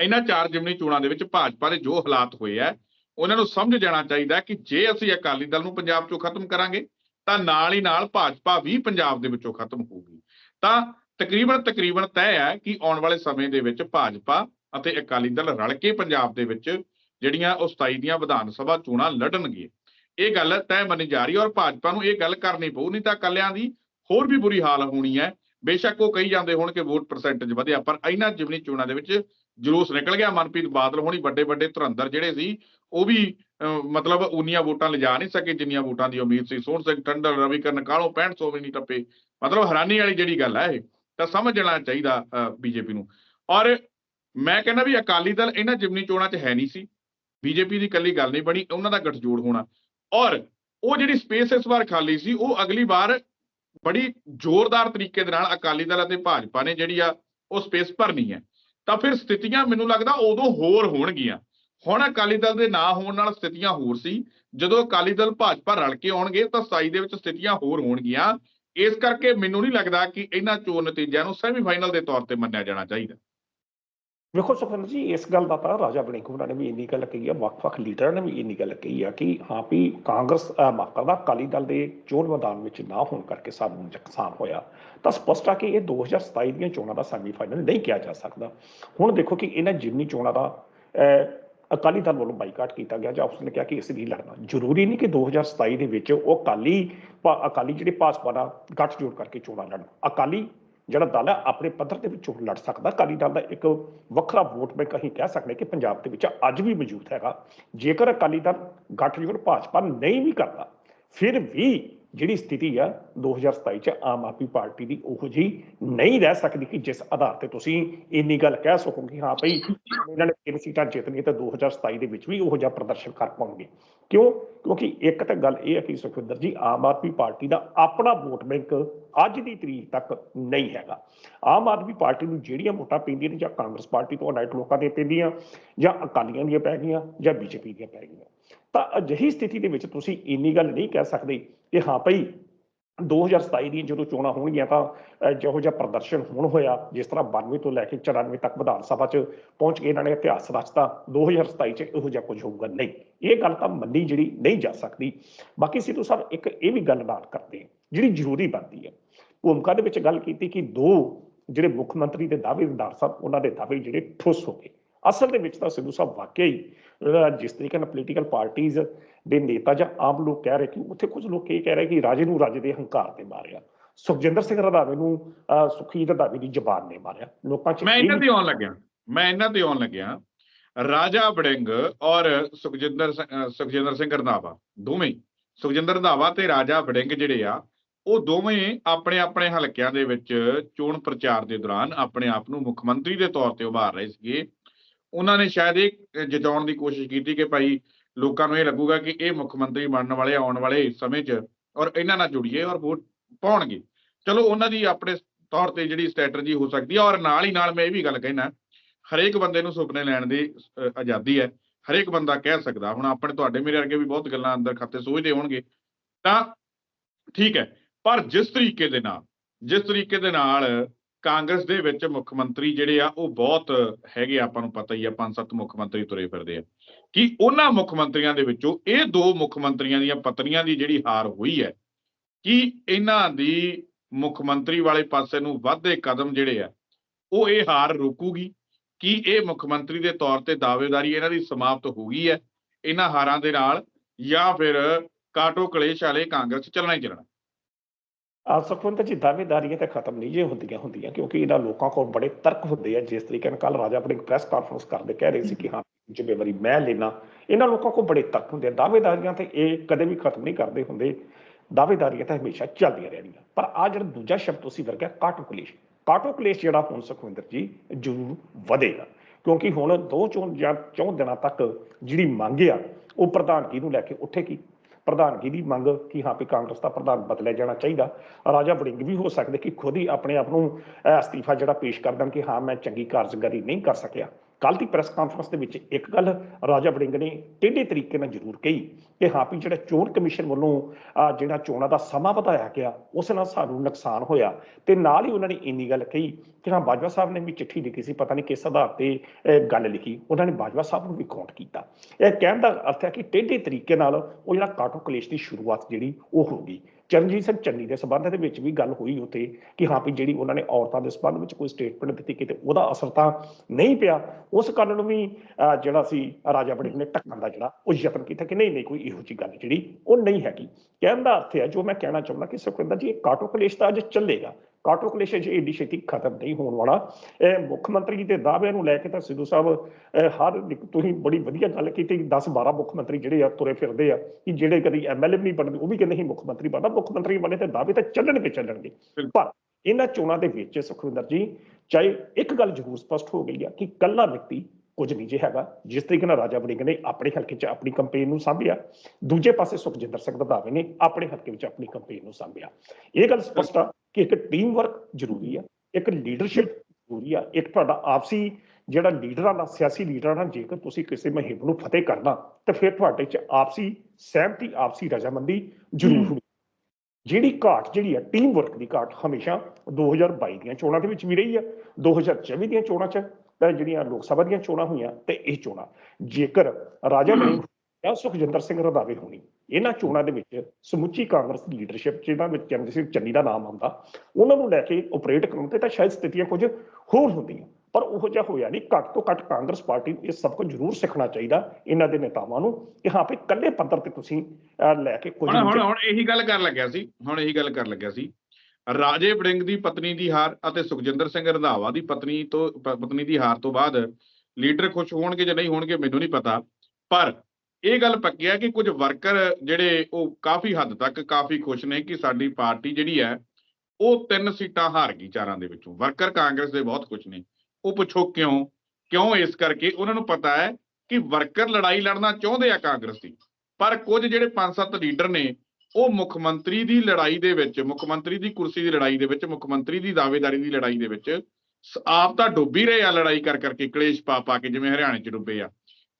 ਇਹਨਾਂ ਚਾਰ ਜਿਮਨੀ ਚੋਣਾਂ ਦੇ ਵਿੱਚ ਭਾਜਪਾ ਦੇ ਜੋ ਹਾਲਾਤ ਹੋਏ ਆ ਉਹਨਾਂ ਨੂੰ ਸਮਝ ਜਾਣਾ ਚਾਹੀਦਾ ਕਿ ਜੇ ਅਸੀਂ ਅਕਾਲੀ ਦਲ ਨੂੰ ਪੰਜਾਬ ਚੋਂ ਖਤਮ ਕਰਾਂਗੇ, ਤਾਂ ਨਾਲ ਹੀ ਨਾਲ ਭਾਜਪਾ ਵੀ ਪੰਜਾਬ ਦੇ ਵਿੱਚੋਂ ਖਤਮ ਹੋਊਗੀ। ਤਾਂ ਤਕਰੀਬਨ ਤਕਰੀਬਨ ਤੈਅ ਹੈ ਕਿ ਆਉਣ ਵਾਲੇ ਸਮੇਂ ਦੇ ਵਿੱਚ ਭਾਜਪਾ ਅਤੇ ਅਕਾਲੀ ਦਲ ਰਲ ਕੇ ਪੰਜਾਬ ਦੇ ਵਿੱਚ ਜਿਹੜੀਆਂ ਉਹ 27 ਦੀਆਂ ਵਿਧਾਨ ਸਭਾ ਚੋਣਾਂ ਲੜਨਗੇ। ਇਹ ਗੱਲ ਤੈਅ ਮੰਨੀ ਜਾ ਰਹੀ ਹੈ ਔਰ ਭਾਜਪਾ ਨੂੰ ਇਹ ਗੱਲ ਕਰਨੀ ਪਊ, ਨਹੀਂ ਤਾਂ ਕੱਲਿਆਂ ਦੀ ਹੋਰ ਵੀ ਬੁਰੀ ਹਾਲ ਹੋਣੀ ਹੈ। ਬੇਸ਼ੱਕ ਉਹ ਕਹੀ ਜਾਂਦੇ ਹੋਣ ਕਿ ਵੋਟ ਪਰਸੈਂਟੇਜ ਵਧਿਆ, ਪਰ ਇਹਨਾਂ ਜਿਮਨੀ ਚੋਣਾਂ ਦੇ ਵਿੱਚ ਜਲੂਸ ਨਿਕਲ ਗਿਆ ਮਨਪ੍ਰੀਤ ਬਾਦਲ ਹੋਣੀ ਵੱਡੇ ਵੱਡੇ ਧਰੰਦਰ ਜਿਹੜੇ ਸੀ ਉਹ ਵੀ ਅਹ, ਮਤਲਬ ਉਨੀਆਂ ਵੋਟਾਂ ਲਿਜਾ ਨਹੀਂ ਸਕੇ ਜਿੰਨੀਆਂ ਵੋਟਾਂ ਦੀ ਉਮੀਦ ਸੀ। ਸੋਹਣ ਸਿੰਘ ਟੰਡਲ ਰਵੀਕਰਨ ਕਰਨ ਕਾਲੋਂ 65 ਵੀ ਨਹੀਂ ਟੱਪੇ। ਮਤਲਬ ਹੈਰਾਨੀ ਵਾਲੀ ਜਿਹੜੀ ਗੱਲ ਹੈ ਇਹ ਤਾਂ ਸਮਝਣਾ ਚਾਹੀਦਾ ਬੀਜੇਪੀ ਨੂੰ। ਔਰ ਮੈਂ ਕਹਿੰਦਾ ਵੀ ਅਕਾਲੀ ਦਲ ਇਹਨਾਂ ਜਿਮਨੀ ਚੋਣਾਂ 'ਚ ਹੈ ਨਹੀਂ ਸੀ। ਬੀਜੇਪੀ ਦੀ ਇਕੱਲੀ ਗੱਲ ਨਹੀਂ ਬਣੀ ਉਹਨਾਂ ਦਾ ਗਠਜੋੜ ਹੋਣਾ। ਔਰ ਉਹ ਜਿਹੜੀ ਸਪੇਸ ਇਸ ਵਾਰ ਖਾਲੀ ਸੀ ਉਹ ਅਗਲੀ ਵਾਰ ਬੜੀ ਜ਼ੋਰਦਾਰ ਤਰੀਕੇ ਦੇ ਨਾਲ ਅਕਾਲੀ ਦਲ ਅਤੇ ਭਾਜਪਾ ਨੇ ਜਿਹੜੀ ਆ ਉਹ ਸਪੇਸ ਭਰਨੀ ਹੈ। ਤਾਂ ਫਿਰ ਸਥਿਤੀਆਂ ਮੈਨੂੰ ਲੱਗਦਾ ਉਦੋਂ ਹੋਰ ਹੋਣਗੀਆਂ। ਹੁਣ ਅਕਾਲੀ ਦਲ ਦੇ ਨਾ ਹੋਣ ਨਾਲ ਸਥਿਤੀਆਂ ਹੋਰ ਸੀ। ਜਦੋਂ ਅਕਾਲੀ ਦਲ ਭਾਜਪਾ ਰਲ ਕੇ ਆਉਣਗੇ ਤਾਂ 27 ਦੇ ਵਿੱਚ ਸਥਿਤੀਆਂ ਹੋਰ ਹੋਣਗੀਆਂ। ਇਸ ਕਰਕੇ ਮੈਨੂੰ ਨਹੀਂ ਲੱਗਦਾ ਕਿ ਇਹਨਾਂ ਚੋਣ ਨਤੀਜਿਆਂ ਨੂੰ ਸੈਮੀਫਾਈਨਲ ਦੇ ਤੌਰ ਤੇ ਮੰਨਿਆ ਜਾਣਾ ਚਾਹੀਦਾ। ਵੇਖੋ ਸੁਖਿੰਦਰ ਜੀ ਇਸ ਗੱਲ ਦਾ ਤਾਂ ਰਾਜਾ ਬਣੇ ਘੁਮਰਾ ਨੇ ਵੀ ਇੰਨੀ ਗੱਲ ਕਹੀ ਆ ਵੱਖ-ਵੱਖ ਲੀਡਰਾਂ ਨੇ ਵੀ ਇੰਨੀ ਗੱਲ ਕਹੀ ਆ ਕਿ ਹਾਂ ਵੀ ਕਾਂਗਰਸ ਅਹ, ਮਾਫ਼ ਕਰਦਾ ਅਕਾਲੀ ਦਲ ਦੇ ਚੋਣ ਮੈਦਾਨ ਵਿੱਚ ਨਾ ਹੋਣ ਕਰਕੇ ਸਾਨੂੰ ਨੁਕਸਾਨ ਹੋਇਆ। ਤਾਂ ਸਪਸ਼ਟ ਆ ਕਿ ਇਹ 2027 ਦੀਆਂ ਚੋਣਾਂ ਦਾ ਸੈਮੀਫਾਈਨਲ ਨਹੀਂ ਕਿਹਾ ਜਾ ਸਕਦਾ। ਹੁਣ ਦੇਖੋ ਕਿ ਇਹਨਾਂ ਜਿਮਨੀ ਚੋਣਾਂ ਦਾ ਅਕਾਲੀ ਦਲ ਵੱਲੋਂ ਬਾਈਕਾਟ ਕੀਤਾ ਗਿਆ ਜਾਂ ਉਸਨੇ ਕਿਹਾ ਕਿ ਇਸ ਲਈ ਲੜਨਾ ਜ਼ਰੂਰੀ ਨਹੀਂ ਕਿ 2027 ਦੇ ਵਿੱਚ ਉਹ ਅਕਾਲੀ ਭਾ- ਅਕਾਲੀ ਜਿਹੜੇ ਭਾਜਪਾ ਦਾ ਗੱਠਜੋੜ ਕਰਕੇ ਚੋਣਾਂ ਲੜਨ। ਅਕਾਲੀ ਜਿਹੜਾ ਦਲ ਹੈ, ਆਪਣੇ ਪੱਧਰ ਦੇ ਵਿੱਚ ਲੜ ਸਕਦਾ। ਅਕਾਲੀ ਦਲ ਦਾ ਇੱਕ ਵੱਖਰਾ ਵੋਟ ਬੈਂਕ ਅਸੀਂ ਕਹਿ ਸਕਦੇ ਕਿ ਪੰਜਾਬ ਦੇ ਵਿੱਚ ਅੱਜ ਵੀ ਮੌਜੂਦ ਹੈਗਾ। ਜੇਕਰ ਅਕਾਲੀ ਦਲ ਗੱਠਜੋੜ ਭਾਜਪਾ ਨਹੀਂ ਵੀ ਕਰਦਾ, ਫਿਰ ਵੀ ਜਿਹੜੀ ਸਥਿਤੀ ਆ 2027 ਚ ਆਮ ਆਦਮੀ ਪਾਰਟੀ ਦੀ ਉਹੋ ਜੀ ਨਹੀਂ ਰਹਿ ਸਕਦੀ ਕਿ ਜਿਸ ਆਧਾਰ ਤੇ ਤੁਸੀਂ ਇੰਨੀ ਗੱਲ ਕਹਿ ਸਕੋ ਕਿ ਹਾਂ ਭਈ ਇਹਨਾਂ ਨੇ ਤਿੰਨ ਸੀਟਾਂ ਜਿੱਤਣੀਆਂ ਤੇ 2027 ਦੇ ਵਿੱਚ ਵੀ ਉਹੋ ਜਿਹਾ ਪ੍ਰਦਰਸ਼ਨ ਕਰ ਪਾਉਣਗੇ। ਕਿਉਂ? ਕਿਉਂਕਿ ਇੱਕ ਤਾਂ ਗੱਲ ਇਹ ਹੈ ਕਿ ਸੁਖਵਿੰਦਰ ਜੀ, ਆਮ ਆਦਮੀ ਪਾਰਟੀ ਦਾ ਆਪਣਾ ਵੋਟ ਬੈਂਕ ਅੱਜ ਦੀ ਤਰੀਕ ਤੱਕ ਨਹੀਂ ਹੈਗਾ। ਆਮ ਆਦਮੀ ਪਾਰਟੀ ਨੂੰ ਜਿਹੜੀਆਂ ਵੋਟਾਂ ਪੈਂਦੀਆਂ ਨੇ ਜਾਂ ਕਾਂਗਰਸ ਪਾਰਟੀ ਤੋਂ ਅਲਾਈਟ ਲੋਕਾਂ ਦੇ ਪੈਂਦੀਆਂ ਜਾਂ ਅਕਾਲੀਆਂ ਦੀਆਂ ਪੈ ਗਈਆਂ ਜਾਂ ਬੀਜੇਪੀ ਦੀਆਂ ਪੈ ਗਈਆਂ। ਤਾਂ ਅਜਿਹੀ ਸਥਿਤੀ ਦੇ ਵਿੱਚ ਤੁਸੀਂ ਇੰਨੀ ਗੱਲ ਨਹੀਂ ਕਹਿ ਸਕਦੇ ਕਿ ਹਾਂ ਭਈ 2027 ਦੀਆਂ ਜਦੋਂ ਚੋਣਾਂ ਹੋਣਗੀਆਂ ਤਾਂ ਜਿਹੋ ਜਿਹਾ ਪ੍ਰਦਰਸ਼ਨ ਹੋਣ ਹੋਇਆ, ਜਿਸ ਤਰ੍ਹਾਂ 92 ਤੋਂ ਲੈ ਕੇ 94 ਤੱਕ ਵਿਧਾਨ ਸਭਾ 'ਚ ਪਹੁੰਚ ਕੇ ਇਹਨਾਂ ਨੇ ਇਤਿਹਾਸ ਰਚਤਾ 2027 'ਚ ਇਹੋ ਜਿਹਾ ਕੁਝ ਹੋਊਗਾ ਨਹੀਂ। ਇਹ ਗੱਲ ਤਾਂ ਮੰਨੀ ਜਿਹੜੀ ਨਹੀਂ ਜਾ ਸਕਦੀ। ਬਾਕੀ ਸਿੱਧੂ ਸਾਹਿਬ, ਇੱਕ ਇਹ ਵੀ ਗੱਲ ਨਾਲ ਕਰਦੇ ਜਿਹੜੀ ਜ਼ਰੂਰੀ ਬਣਦੀ ਹੈ। ਭੂਮਿਕਾ ਦੇ ਵਿੱਚ ਗੱਲ ਕੀਤੀ ਕਿ ਦੋ ਜਿਹੜੇ ਮੁੱਖ ਮੰਤਰੀ ਦੇ ਦਾਅਵੇ ਵਿਧਾਨ ਸਾਹਿਬ ਉਹਨਾਂ ਦੇ ਦਾਅਵੇ ਜਿਹੜੇ ਠੁੱਸ ਹੋ ਗਏ। ਅਸਲ ਦੇ ਵਿੱਚ ਤਾਂ ਸਿੱਧੂ ਸਾਹਿਬ ਵਾਕਿਆ ਹੀ ਜਿਸ ਤਰੀਕੇ ਨਾਲ ਪੋਲੀਟੀਕਲ ਪਾਰਟੀਆਂ ਦੇ ਨੇਤਾ ਜਾਂ ਆਮ ਲੋਕ ਕਹਿ ਰਹੇ ਕਿ ਉੱਥੇ ਕੁਝ ਲੋਕ ਇਹ ਕਹਿ ਰਹੇ ਕਿ ਰਾਜੇ ਨੂੰ ਰਾਜੇ ਦੇ ਹੰਕਾਰ ਤੇ ਮਾਰਿਆ। ਸੁਖਜਿੰਦਰ ਸਿੰਘ ਰੰਧਾਵੇ ਨੂੰ ਸੁਖੀ ਰੰਧਾਵੇ ਦੀ ਜ਼ਬਾਨ ਨੇ ਮਾਰਿਆ। ਲੋਕਾਂ 'ਚ ਮੈਂ ਇਹ ਇਹਨਾਂ ਤੇ ਆਉਣ ਲੱਗਿਆ। ਮੈਂ ਇਹਨਾਂ ਤੇ ਆਉਣ ਲੱਗਿਆ। ਰਾਜਾ ਵੜਿੰਗ ਔਰ ਸੁਖਜਿੰਦਰ ਸੁਖਜਿੰਦਰ ਸਿੰਘ ਰੰਧਾਵਾ ਦੋਵੇਂ ਸੁਖਜਿੰਦਰ ਰੰਧਾਵਾ ਤੇ ਰਾਜਾ ਵੜਿੰਗ ਜਿਹੜੇ ਆ ਉਹ ਦੋਵੇਂ ਆਪਣੇ ਆਪਣੇ ਹਲਕਿਆਂ ਦੇ ਵਿੱਚ ਚੋਣ ਪ੍ਰਚਾਰ ਦੇ ਦੌਰਾਨ ਆਪਣੇ ਆਪ ਨੂੰ ਮੁੱਖ ਮੰਤਰੀ ਦੇ ਤੌਰ ਤੇ ਉਭਾਰ ਰਹੇ ਸੀਗੇ। ਉਹਨਾਂ ਨੇ ਸ਼ਾਇਦ ਇਹ ਜਤਾਉਣ ਦੀ ਕੋਸ਼ਿਸ਼ ਕੀਤੀ ਕਿ ਭਾਈ ਲੋਕਾਂ ਨੂੰ ਇਹ ਲੱਗੂਗਾ ਕਿ ਇਹ ਮੁੱਖ ਮੰਤਰੀ ਬਣਨ ਵਾਲੇ, ਆਉਣ ਵਾਲੇ ਸਮੇਂ 'ਚ ਔਰ ਇਹਨਾਂ ਨਾਲ ਜੁੜੀਏ ਔਰ ਵੋਟ ਪਾਉਣਗੇ। ਚਲੋ ਉਹਨਾਂ ਦੀ ਆਪਣੇ ਤੌਰ ਤੇ ਜਿਹੜੀ ਸਟ੍ਰੈਟਜੀ ਹੋ ਸਕਦੀ ਹੈ ਔਰ ਨਾਲ ਹੀ ਨਾਲ ਮੈਂ ਇਹ ਵੀ ਗੱਲ ਕਹਿਣਾ, ਹਰੇਕ ਬੰਦੇ ਨੂੰ ਸੁਪਨੇ ਲੈਣ ਦੀ ਆਜ਼ਾਦੀ ਹੈ। ਹਰੇਕ ਬੰਦਾ ਕਹਿ ਸਕਦਾ, ਹੁਣ ਆਪਣੇ ਤੁਹਾਡੇ ਮੇਰੇ ਅੱਗੇ ਵੀ ਬਹੁਤ ਗੱਲਾਂ ਅੰਦਰ ਖਾਤੇ ਸੋਚਦੇ ਹੋਣਗੇ। ਤਾਂ ਠੀਕ ਹੈ, ਪਰ ਜਿਸ ਤਰੀਕੇ ਦੇ ਨਾਲ, ਜਿਸ ਤਰੀਕੇ ਦੇ ਨਾਲ ਕਾਂਗਰਸ ਦੇ ਵਿੱਚ ਮੁੱਖ ਮੰਤਰੀ ਜਿਹੜੇ ਆ, ਉਹ ਬਹੁਤ ਹੈਗੇ ਆਪਾਂ ਨੂੰ ਪਤਾ ਹੀ ਆ, ਪੰਜ ਸੱਤ ਮੁੱਖ ਮੰਤਰੀ ਤੁਰੇ ਫਿਰਦੇ ਆ। ਕਿ ਉਹਨਾਂ ਮੁੱਖ ਮੰਤਰੀਆਂ ਦੇ ਵਿੱਚੋਂ ਇਹ ਦੋ ਮੁੱਖ ਮੰਤਰੀਆਂ ਦੀਆਂ ਪਤਨੀਆਂ ਦੀ ਜਿਹੜੀ ਹਾਰ ਹੋਈ ਹੈ, ਕਿ ਇਹਨਾਂ ਦੀ ਮੁੱਖ ਮੰਤਰੀ ਵਾਲੇ ਪਾਸੇ ਨੂੰ ਵੱਧਦੇ ਕਦਮ ਜਿਹੜੇ ਆ, ਉਹ ਇਹ ਹਾਰ ਰੋਕੂਗੀ? ਕਿ ਇਹ ਮੁੱਖ ਮੰਤਰੀ ਦੇ ਤੌਰ ਤੇ ਦਾਅਵੇਦਾਰੀ ਇਹਨਾਂ ਦੀ ਸਮਾਪਤ ਹੋ ਗਈ ਹੈ, ਇਹਨਾਂ ਹਾਰਾਂ ਦੇ ਨਾਲ ਜਾਂ ਫਿਰ ਕਾਟੋ ਕਲੇਸ਼ ਵਾਲੇ ਕਾਂਗਰਸ ਚੱਲਣਾ ਹੀ ਚੱਲਣਾ? ਆ ਜੀ ਦਾਅਵੇਦਾਰੀਆਂ ਤਾਂ ਖਤਮ ਨਹੀਂ ਜੇ ਹੁੰਦੀਆਂ ਹੁੰਦੀਆਂ, ਕਿਉਂਕਿ ਇਹਨਾਂ ਲੋਕਾਂ ਕੋਲ ਬੜੇ ਤਰਕ ਹੁੰਦੇ ਆ, ਜਿਸ ਤਰੀਕੇ ਨਾਲ ਕੱਲ ਰਾਜਾ ਆਪਣੀ ਪ੍ਰੈਸ ਕਾਨਫਰੰਸ ਕਰਦੇ ਕਹਿ ਰਹੇ ਸੀ ਕਿ ਹਾਂ, ਜ਼ਿੰਮੇਵਾਰੀ ਮੈਂ ਲੈਣਾ ਇਹਨਾਂ ਲੋਕਾਂ ਕੋਲ ਬੜੇ ਤਰਕ ਹੁੰਦੇ ਆ, ਦਾਅਵੇਦਾਰੀਆਂ ਤੇ ਇਹ ਕਦੇ ਵੀ ਖਤਮ ਨਹੀਂ ਕਰਦੇ ਹੁੰਦੇ। ਦਾਅਵੇਦਾਰੀਆਂ ਤਾਂ ਹਮੇਸ਼ਾ ਚੱਲਦੀਆਂ ਰਹਿਣਗੀਆਂ ਪਰ ਆ ਜਿਹੜਾ ਦੂਜਾ ਸ਼ਬਦ ਤੁਸੀਂ ਵਰਗਿਆ, ਕਾਟੋ ਕਲੇਸ਼। ਕਾਟੋ ਕਲੇਸ਼ ਜਿਹੜਾ ਹੁਣ ਸੁਖਵਿੰਦਰ ਜੀ ਜ਼ਰੂਰ ਵਧੇਗਾ, ਕਿਉਂਕਿ ਹੁਣ ਦੋ ਚੋਣ ਜਾਂ ਚੌਂ ਦਿਨਾਂ ਤੱਕ ਜਿਹੜੀ ਮੰਗ ਆ, ਉਹ ਪ੍ਰਧਾਨਗੀ ਨੂੰ ਲੈ ਕੇ ਉੱਠੇਗੀ। ਪ੍ਰਧਾਨਗੀ ਦੀ ਮੰਗ ਕਿ ਹਾਂ ਵੀ ਕਾਂਗਰਸ ਦਾ ਪ੍ਰਧਾਨ ਬਦਲਿਆ ਜਾਣਾ ਚਾਹੀਦਾ। ਰਾਜਾ ਵੜਿੰਗ ਵੀ ਹੋ ਸਕਦੇ ਕਿ ਖੁਦ ਹੀ ਆਪਣੇ ਆਪ ਨੂੰ ਅਹ, ਅਸਤੀਫਾ ਜਿਹੜਾ ਪੇਸ਼ ਕਰ ਦੇਣ ਕਿ ਹਾਂ ਮੈਂ ਚੰਗੀ ਕਾਰਜਕਾਰੀ ਨਹੀਂ ਕਰ ਸਕਿਆ। ਕੱਲ ਦੀ ਪ੍ਰੈਸ ਕਾਨਫਰੰਸ ਦੇ ਵਿੱਚ ਇੱਕ ਗੱਲ ਰਾਜਾ ਵੜਿੰਗ ਨੇ ਟੇਢੇ ਤਰੀਕੇ ਨਾਲ ਜ਼ਰੂਰ ਕਹੀ ਕਿ ਹਾਂ ਵੀ ਜਿਹੜਾ ਚੋਣ ਕਮਿਸ਼ਨ ਵੱਲੋਂ ਜਿਹੜਾ ਚੋਣਾਂ ਦਾ ਸਮਾਂ ਵਧਾਇਆ ਗਿਆ, ਉਸ ਨਾਲ ਸਾਨੂੰ ਨੁਕਸਾਨ ਹੋਇਆ ਤੇ ਨਾਲ ਹੀ ਉਹਨਾਂ ਨੇ ਇੰਨੀ ਗੱਲ ਕਹੀ ਕਿ ਹਾਂ ਬਾਜਵਾ ਸਾਹਿਬ ਨੇ ਵੀ ਚਿੱਠੀ ਲਿਖੀ ਸੀ, ਪਤਾ ਨਹੀਂ ਕਿਸ ਆਧਾਰ ਤੇ ਗੱਲ ਲਿਖੀ, ਉਹਨਾਂ ਨੇ ਬਾਜਵਾ ਸਾਹਿਬ ਨੂੰ ਵੀ ਕਾਊਂਟ ਕੀਤਾ। ਇਹ ਕਹਿਣ ਦਾ ਅਰਥ ਹੈ ਕਿ ਟੇਢੇ ਤਰੀਕੇ ਨਾਲ ਉਹ ਜਿਹੜਾ ਕਾਟੋ ਕਲੇਸ਼ ਦੀ ਸ਼ੁਰੂਆਤ ਜਿਹੜੀ ਉਹ ਹੋ ਗਈ। ਚਰਨਜੀਤ ਸਿੰਘ ਚੰਨੀ ਦੇ ਸਬੰਧ ਦੇ ਵਿੱਚ ਵੀ ਗੱਲ ਹੋਈ ਉਤੇ ਕਿ ਹਾਂ ਵੀ ਜਿਹੜੀ ਉਹਨਾਂ ਨੇ ਔਰਤਾਂ ਦੇ ਸਬੰਧ ਵਿੱਚ ਕੋਈ ਸਟੇਟਮੈਂਟ ਦਿੱਤੀ ਕਿਤੇ ਉਹਦਾ ਅਸਰ ਤਾਂ ਨਹੀਂ ਪਿਆ ਉਸ ਕਾਰਨ ਨੂੰ ਵੀ ਅਹ, ਜਿਹੜਾ ਸੀ ਰਾਜਾ ਬੜਿੰਗ ਨੇ ਟੱਕਣ ਦਾ ਜਿਹੜਾ ਉਹ ਯਤਨ ਕੀਤਾ ਕਿ ਨਹੀਂ ਨਹੀਂ ਕੋਈ ਇਹੋ ਜਿਹੀ ਗੱਲ ਜਿਹੜੀ ਉਹ ਨਹੀਂ ਹੈਗੀ। ਕਹਿਣ ਦਾ ਅਰਥ ਹੈ ਜੋ ਮੈਂ ਕਹਿਣਾ ਚਾਹੁੰਦਾ ਕਿ ਸੁਖਵਿੰਦਰ ਜੀ ਇਹ ਕਾਟੋ ਕਲੇਸ਼ ਤਾਂ ਅੱਜ ਚੱਲੇਗਾ। ਕਾਟੋ ਕਲੇਸ਼ ਜੇ ਏਡੀ ਛੇਤੀ ਖਤਮ ਨਹੀਂ ਹੋਣ ਵਾਲਾ। ਇਹ ਮੁੱਖ ਮੰਤਰੀ ਦੇ ਦਾਅਵਿਆਂ ਨੂੰ ਲੈ ਕੇ ਤਾਂ ਸਿੱਧੂ ਸਾਹਿਬ ਹਰ ਤੁਸੀਂ ਬੜੀ ਵਧੀਆ ਗੱਲ ਕੀਤੀ 10 12 ਮੁੱਖ ਮੰਤਰੀ ਜਿਹੜੇ ਆ ਤੁਰੇ ਫਿਰਦੇ ਆ ਕਿ ਜਿਹੜੇ ਕਦੀ ਐਮਐਲਏ ਨਹੀਂ ਬਣਦੇ ਉਹ ਵੀ ਕਹਿੰਦੇ ਸੀ ਮੁੱਖ ਮੰਤਰੀ ਬਣਨਾ ਮੁੱਖ ਮੰਤਰੀ ਬਣੇ ਤੇ ਦਾਅਵੇ ਤਾਂ ਚੱਲਣਗੇ ਚੱਲਣਗੇ। ਪਰ ਇਹਨਾਂ ਚੋਣਾਂ ਦੇ ਵਿੱਚ ਸੁਖਵਿੰਦਰ ਜੀ ਚਾਹੇ ਇੱਕ ਗੱਲ ਜ਼ਰੂਰ ਸਪਸ਼ਟ ਹੋ ਗਈ ਆ ਕਿ ਕੱਲਾ ਵਿਅਕਤੀ ਕੁਝ ਨਹੀਂ ਜੇ ਹੈਗਾ ਜਿਸ ਤਰੀਕੇ ਨਾਲ ਰਾਜਾ ਵੜਿੰਗ ਨੇ ਆਪਣੇ ਹਲਕੇ 'ਚ ਆਪਣੀ ਕੰਪੇਨ ਨੂੰ ਸਾਂਭਿਆ ਦੂਜੇ ਪਾਸੇ ਸੁਖਜਿੰਦਰ ਸਿੰਘ ਰੰਧਾਵੇ ਨੇ ਆਪਣੇ ਹਲਕੇ ਵਿੱਚ ਆਪਣੀ ਕੰਪੇਨ ਨੂੰ ਸਾਂਭਿਆ। ਇਹ ਗੱਲ ਸਪਸ਼ਟ ਆ ਕਿ ਇੱਕ ਟੀਮ ਵਰਕ ਜ਼ਰੂਰੀ ਆ ਇੱਕ ਲੀਡਰਸ਼ਿਪ ਜ਼ਰੂਰੀ ਆ ਇੱਕ ਤੁਹਾਡਾ ਆਪਸੀ ਜਿਹੜਾ ਲੀਡਰਾਂ ਦਾ ਸਿਆਸੀ ਲੀਡਰਾਂ ਨਾਲ ਜੇਕਰ ਤੁਸੀਂ ਕਿਸੇ ਮੁਹਿੰਮ ਨੂੰ ਫਤਿਹ ਕਰਨਾ ਤੇ ਫਿਰ ਤੁਹਾਡੇ 'ਚ ਆਪਸੀ ਸਹਿਮਤੀ ਆਪਸੀ ਰਜ਼ਾਮੰਦੀ ਜ਼ਰੂਰ ਹੋਣੀ ਜਿਹੜੀ ਘਾਟ ਜਿਹੜੀ ਹੈ ਟੀਮ ਵਰਕ ਦੀ ਘਾਟ ਹਮੇਸ਼ਾ 2022 ਦੀਆਂ ਚੋਣਾਂ ਦੇ ਵਿੱਚ ਵੀ ਰਹੀ ਹੈ 2024 ਦੀਆਂ ਚੋਣਾਂ 'ਚ ਤੇ ਜਿਹੜੀਆਂ ਲੋਕ ਸਭਾ ਦੀਆਂ ਚੋਣਾਂ ਹੋਈਆਂ ਤੇ ਇਹ ਚੋਣਾਂ। ਜੇਕਰ ਰਾਜਾ ਵੜਿੰਗ ਜਾਂ ਸੁਖਜਿੰਦਰ ਸਿੰਘ ਰੰਧਾਵੇ ਹੋਣੀ। ਇਹਨਾਂ ਚੋਣਾਂ ਦੇ ਵਿੱਚ ਸਮੁੱਚੀ ਕਾਂਗਰਸ ਦੀ ਲੀਡਰਸ਼ਿਪ ਜਿਹਨਾਂ ਵਿੱਚ ਚੰਦ ਸਿੰਘ ਚੰਨੀ ਦਾ ਨਾਮ ਆਉਂਦਾ ਉਹਨਾਂ ਨੂੰ ਲੈ ਕੇ ਆਪਰੇਟ ਕਰਨ ਤੇ ਤਾਂ ਸ਼ਾਇਦ ਸਥਿਤੀਆਂ ਕੁਝ ਹੋਰ ਹੁੰਦੀਆਂ। ਪਰ ਉਹੋ ਜਿਹਾ ਹੋਇਆ ਨਹੀਂ। ਘੱਟ ਤੋਂ ਘੱਟ ਕਾਂਗਰਸ ਪਾਰਟੀ ਨੂੰ ਇਹ ਸਭ ਕੁਝ ਜ਼ਰੂਰ ਸਿੱਖਣਾ ਚਾਹੀਦਾ ਇਹਨਾਂ ਦੇ ਨੇਤਾਵਾਂ ਨੂੰ ਕਿ ਹਾਂ ਵੀ ਇਕੱਲੇ ਪੱਧਰ ਤੇ ਤੁਸੀਂ ਲੈ ਕੇ ਕੁਝ ਹੁਣ ਹੁਣ ਹੁਣ ਇਹੀ ਗੱਲ ਕਰਨ ਲੱਗਿਆ ਸੀ। ਹੁਣ ਇਹੀ ਗੱਲ ਕਰਨ ਲੱਗਿਆ ਸੀ। ਰਾਜੇ ਵੜਿੰਗ ਦੀ ਪਤਨੀ ਦੀ ਹਾਰ ਅਤੇ ਸੁਖਜਿੰਦਰ ਸਿੰਘ ਰੰਧਾਵਾ ਦੀ ਪਤਨੀ ਤੋਂ ਪਤਨੀ ਦੀ ਹਾਰ ਤੋਂ ਬਾਅਦ ਲੀਡਰ ਖੁਸ਼ ਹੋਣਗੇ ਜਾਂ ਨਹੀਂ ਹੋਣਗੇ ਮੈਨੂੰ ਨਹੀਂ ਪਤਾ। ਪਰ ਇਹ ਗੱਲ ਪੱਕੀ ਹੈ ਕਿ ਕੁਝ ਵਰਕਰ ਜਿਹੜੇ ਉਹ ਕਾਫੀ ਹੱਦ ਤੱਕ ਕਾਫੀ ਖੁਸ਼ ਨੇ ਕਿ ਸਾਡੀ ਪਾਰਟੀ ਜਿਹੜੀ ਹੈ, ਉਹ ਤਿੰਨ ਸੀਟਾਂ ਹਾਰ ਗਈ ਚਾਰਾਂ ਦੇ ਵਿੱਚੋਂ। ਵਰਕਰ ਕਾਂਗਰਸ ਦੇ ਬਹੁਤ ਖੁਸ਼ ਨੇ। ਉਹ ਪੁੱਛੋ ਕਿਉਂ? ਕਿਉਂ ਇਸ ਕਰਕੇ? ਉਹਨਾਂ ਨੂੰ ਪਤਾ ਹੈ ਕਿ ਵਰਕਰ ਲੜਾਈ ਲੜਨਾ ਚਾਹੁੰਦੇ ਆ ਕਾਂਗਰਸ ਦੀ। ਪਰ ਕੁਝ ਜਿਹੜੇ ਪੰਜ ਸੱਤ ਲੀਡਰ ਨੇ, ਉਹ ਮੁੱਖ ਮੰਤਰੀ ਦੀ ਲੜਾਈ ਦੇ ਵਿੱਚ, ਮੁੱਖ ਮੰਤਰੀ ਦੀ ਕੁਰਸੀ ਦੀ ਲੜਾਈ ਦੇ ਵਿੱਚ, ਮੁੱਖ ਮੰਤਰੀ ਦੀ ਦਾਅਵੇਦਾਰੀ ਦੀ ਲੜਾਈ ਦੇ ਵਿੱਚ ਆਪ ਤਾਂ ਡੁੱਬ ਹੀ ਰਹੇ ਆ ਲੜਾਈ ਕਰ ਕਰਕੇ ਕਲੇਸ਼ ਪਾ ਪਾ ਕੇ, ਜਿਵੇਂ ਹਰਿਆਣੇ 'ਚ ਡੁੱਬੇ ਆ।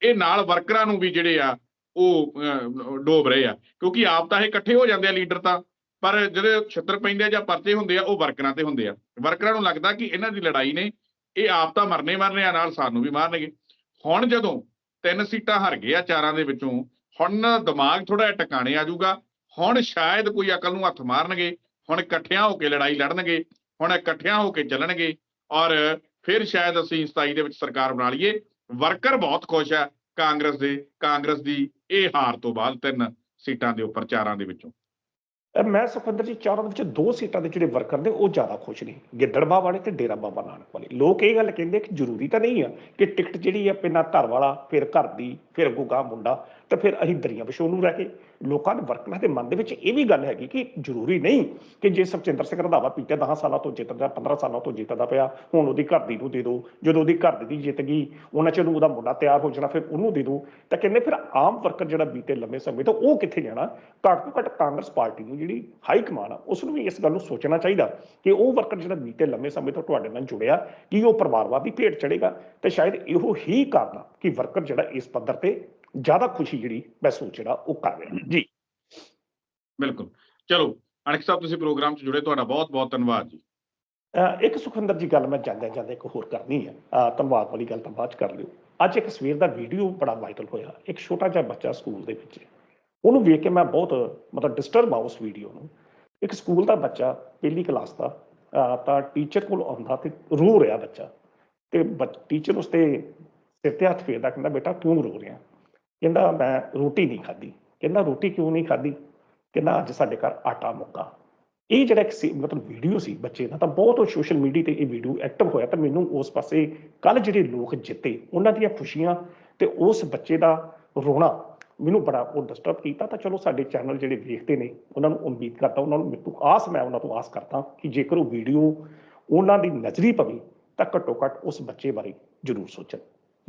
ਇਹ ਨਾਲ ਵਰਕਰਾਂ ਨੂੰ ਵੀ ਜਿਹੜੇ ਆ ਉਹ ਅਹ, ਡੋਬ ਰਹੇ ਆ। ਕਿਉਂਕਿ ਆਪ ਤਾਂ ਇਹ ਇਕੱਠੇ ਹੋ ਜਾਂਦੇ ਆ ਲੀਡਰ ਤਾਂ ਪਰ ਜਿਹੜੇ ਛਿੱਤਰ ਪੈਂਦੇ ਆ ਜਾਂ ਪਰਚੇ ਹੁੰਦੇ ਆ ਉਹ ਵਰਕਰਾਂ ਤੇ ਹੁੰਦੇ ਆ। ਵਰਕਰਾਂ ਨੂੰ ਲੱਗਦਾ ਕਿ ਇਹਨਾਂ ਦੀ ਲੜਾਈ ਨੇ ਇਹ ਆਪ ਤਾਂ ਮਰਨੇ ਮਰਨੇ ਆ ਨਾਲ ਸਾਨੂੰ ਵੀ ਮਾਰਨਗੇ। ਹੁਣ ਜਦੋਂ ਤਿੰਨ ਸੀਟਾਂ ਹਾਰ ਗਏ ਆ ਚਾਰਾਂ ਦੇ ਵਿੱਚੋਂ ਹੁਣ ਦਿਮਾਗ ਥੋੜਾ ਜਿਹਾ ਟਿਕਾਣੇ ਆ ਜਾਊਗਾ। ਹੁਣ ਸ਼ਾਇਦ ਕੋਈ ਅਕਲ ਨੂੰ ਹੱਥ ਮਾਰਨਗੇ ਹੁਣ ਇਕੱਠਿਆਂ ਹੋ ਕੇ ਲੜਾਈ ਲੜਨਗੇ ਹੁਣ ਇਕੱਠਿਆਂ ਹੋ ਕੇ ਚੱਲਣਗੇ ਔਰ ਫਿਰ ਸ਼ਾਇਦ ਅਸੀਂ 27 ਦੇ ਵਿੱਚ ਸਰਕਾਰ ਬਣਾ ਲਈਏ। ਵਰਕਰ ਬਹੁਤ ਖੁਸ਼ ਆ ਕਾਂਗਰਸ ਦੇ, ਕਾਂਗਰਸ ਦੀ ਇਹ ਹਾਰ ਤੋਂ ਬਾਅਦ ਤਿੰਨ ਸੀਟਾਂ ਦੇ ਉੱਪਰ ਚਾਰਾਂ ਦੇ ਵਿੱਚੋਂ। ਮੈਂ ਸੁਖਵਿੰਦਰ ਜੀ, ਚਾਰਾਂ ਦੇ ਵਿੱਚ ਦੋ ਸੀਟਾਂ ਦੇ ਜਿਹੜੇ ਵਰਕਰ ਨੇ, ਉਹ ਜ਼ਿਆਦਾ ਖੁਸ਼ ਨੇ। ਗਿੱਦੜਬਾਹ ਵਾਲੇ ਤੇ ਡੇਰਾ ਬਾਬਾ ਨਾਨਕ ਵਾਲੇ। ਲੋਕ ਇਹ ਗੱਲ ਕਹਿੰਦੇ ਕਿ ਜ਼ਰੂਰੀ ਤਾਂ ਨਹੀਂ ਆ ਕਿ ਟਿਕਟ ਜਿਹੜੀ ਆ, ਪਹਿਲਾਂ ਘਰ ਵਾਲਾ, ਫਿਰ ਘਰ ਦੀ, ਫਿਰ ਗੁਗਾ ਮੁੰਡਾ ਤੇ ਫਿਰ ਅਸੀਂ ਦਰਿਆ ਵਿਛੋਂ ਨੂੰ ਰਹਿ ਕੇ ਲੋਕਾਂ ਦੇ ਵਰਕਰਾਂ ਦੇ ਮਨ ਦੇ ਵਿੱਚ ਇਹ ਵੀ ਗੱਲ ਹੈਗੀ ਕਿ ਜ਼ਰੂਰੀ ਨਹੀਂ ਕਿ ਜੇ ਸੁਖਚਿੰਦਰ ਸਿੰਘ ਰੰਧਾਵਾ ਪਿਛਲੇ 10 ਸਾਲਾਂ ਤੋਂ ਜਿੱਤਦਾ 15 ਸਾਲਾਂ ਤੋਂ ਜਿੱਤਦਾ ਪਿਆ, ਹੁਣ ਉਹਦੀ ਘਰ ਦੀ ਨੂੰ ਦੇ ਦਿਓ ਜਦੋਂ ਉਹਦੀ ਘਰ ਦੀ ਜਿੱਤ ਗਈ, ਉਹਨਾਂ ਚ ਨੂੰ ਉਹਦਾ ਮੁੰਡਾ ਤਿਆਰ ਹੋ ਜਾਣਾ, ਫਿਰ ਉਹਨੂੰ ਦੇ ਦਿਓ ਤਾਂ ਕਹਿੰਦੇ ਫਿਰ ਆਮ ਵਰਕਰ ਜਿਹੜਾ ਬੀਤੇ ਲੰਮੇ ਸਮੇਂ ਤੋਂ ਉਹ ਕਿੱਥੇ ਜਾਣਾ? ਘੱਟ ਤੋਂ ਘੱਟ ਕਾਂਗਰਸ ਪਾਰਟੀ ਨੂੰ ਜਿਹੜੀ ਹਾਈ ਕਮਾਨ ਆ ਉਸ ਨੂੰ ਵੀ ਇਸ ਗੱਲ ਨੂੰ ਸੋਚਣਾ ਚਾਹੀਦਾ ਕਿ ਉਹ ਵਰਕਰ ਜਿਹੜਾ ਬੀਤੇ ਲੰਮੇ ਸਮੇਂ ਤੋਂ ਤੁਹਾਡੇ ਨਾਲ ਜੁੜਿਆ, ਕਿ ਉਹ ਪਰਿਵਾਰਵਾਦੀ ਭੇਟ ਚੜੇਗਾ ਤੇ ਸ਼ਾਇਦ ਇਹੋ ਹੀ ਕਾਰਨ ਆ ਕਿ ਵਰਕਰ ਜਿਹੜਾ ਇਸ ਪੱਧਰ ਤੇ ਜ਼ਿਆਦਾ ਖੁਸ਼ੀ ਜਿਹੜੀ ਮਹਿਸੂਸ ਜਿਹੜਾ ਉਹ ਕਰ ਰਿਹਾ। ਜੀ। ਬਿਲਕੁਲ। ਚਲੋ ਅਣਖ ਸਾਹਿਬ ਤੁਸੀਂ ਪ੍ਰੋਗਰਾਮ 'ਚ ਜੁੜੇ ਤੁਹਾਡਾ ਬਹੁਤ ਬਹੁਤ ਧੰਨਵਾਦ ਜੀ। ਇੱਕ ਸੁਖਿੰਦਰ ਜੀ ਗੱਲ ਮੈਂ ਜਾਂਦੇ ਜਾਂਦੇ ਇੱਕ ਹੋਰ ਕਰਨੀ ਹੈ ਧੰਨਵਾਦ ਵਾਲੀ ਗੱਲ ਤਾਂ ਬਾਅਦ ਚ ਕਰ ਲਿਓ। ਅੱਜ ਇੱਕ ਸਵੇਰ ਦਾ ਵੀਡੀਓ ਬੜਾ ਵਾਇਰਲ ਹੋਇਆ ਇੱਕ ਛੋਟਾ ਜਿਹਾ ਬੱਚਾ ਸਕੂਲ ਦੇ ਵਿੱਚ। ਉਹਨੂੰ ਵੇਖ ਕੇ ਮੈਂ ਬਹੁਤ ਮਤਲਬ ਡਿਸਟਰਬ ਆ ਉਸ ਵੀਡੀਓ ਨੂੰ। ਇੱਕ ਸਕੂਲ ਦਾ ਬੱਚਾ ਪਹਿਲੀ ਕਲਾਸ ਦਾ ਤਾਂ ਟੀਚਰ ਕੋਲ ਆਉਂਦਾ ਤੇ ਰੋ ਰਿਹਾ ਬੱਚਾ। ਤੇ ਟੀਚਰ ਉਸ ਤੇ ਸਿਰ ਤੇ ਹੱਥ ਫੇਰਦਾ ਕਹਿੰਦਾ ਬੇਟਾ ਕਿਉਂ ਰੋ ਰਿਹਾ? ਕਹਿੰਦਾ ਮੈਂ ਰੋਟੀ ਨਹੀਂ ਖਾਧੀ। ਕਹਿੰਦਾ ਰੋਟੀ ਕਿਉਂ ਨਹੀਂ ਖਾਧੀ? ਕਹਿੰਦਾ ਅੱਜ ਸਾਡੇ ਘਰ ਆਟਾ ਮੁੱਕਾ। ਇਹ ਜਿਹੜਾ ਇੱਕ ਸੀ, ਮਤਲਬ ਵੀਡੀਓ ਸੀ ਬੱਚੇ ਦਾ, ਤਾਂ ਬਹੁਤ ਸੋਸ਼ਲ ਮੀਡੀਆ ਤੇ ਇਹ ਵੀਡੀਓ ਐਕਟਿਵ ਹੋਇਆ ਤਾਂ ਮੈਨੂੰ ਉਸ ਪਾਸੇ ਕੱਲ ਜਿਹੜੇ ਲੋਕ ਜਿੱਤੇ, ਉਹਨਾਂ ਦੀਆਂ ਖੁਸ਼ੀਆਂ ਤੇ ਉਸ ਬੱਚੇ ਦਾ ਰੋਣਾ ਮੈਨੂੰ ਬੜਾ ਉਹ ਡਿਸਟਰਬ ਕੀਤਾ। ਤਾਂ ਚਲੋ ਸਾਡੇ ਚੈਨਲ ਜਿਹੜੇ ਵੇਖਦੇ ਨੇ, ਉਹਨਾਂ ਨੂੰ ਉਮੀਦ ਕਰਦਾ, ਉਹਨਾਂ ਨੂੰ ਮੈਨੂੰ ਆਸ, ਮੈਂ ਉਹਨਾਂ ਤੋਂ ਆਸ ਕਰਦਾ ਕਿ ਜੇਕਰ ਉਹ ਵੀਡੀਓ ਉਹਨਾਂ ਦੀ ਨਜ਼ਰੀ ਪਵੇ, ਤਾਂ ਘੱਟੋ ਘੱਟ ਉਸ ਬੱਚੇ ਬਾਰੇ ਜ਼ਰੂਰ ਸੋਚਣ।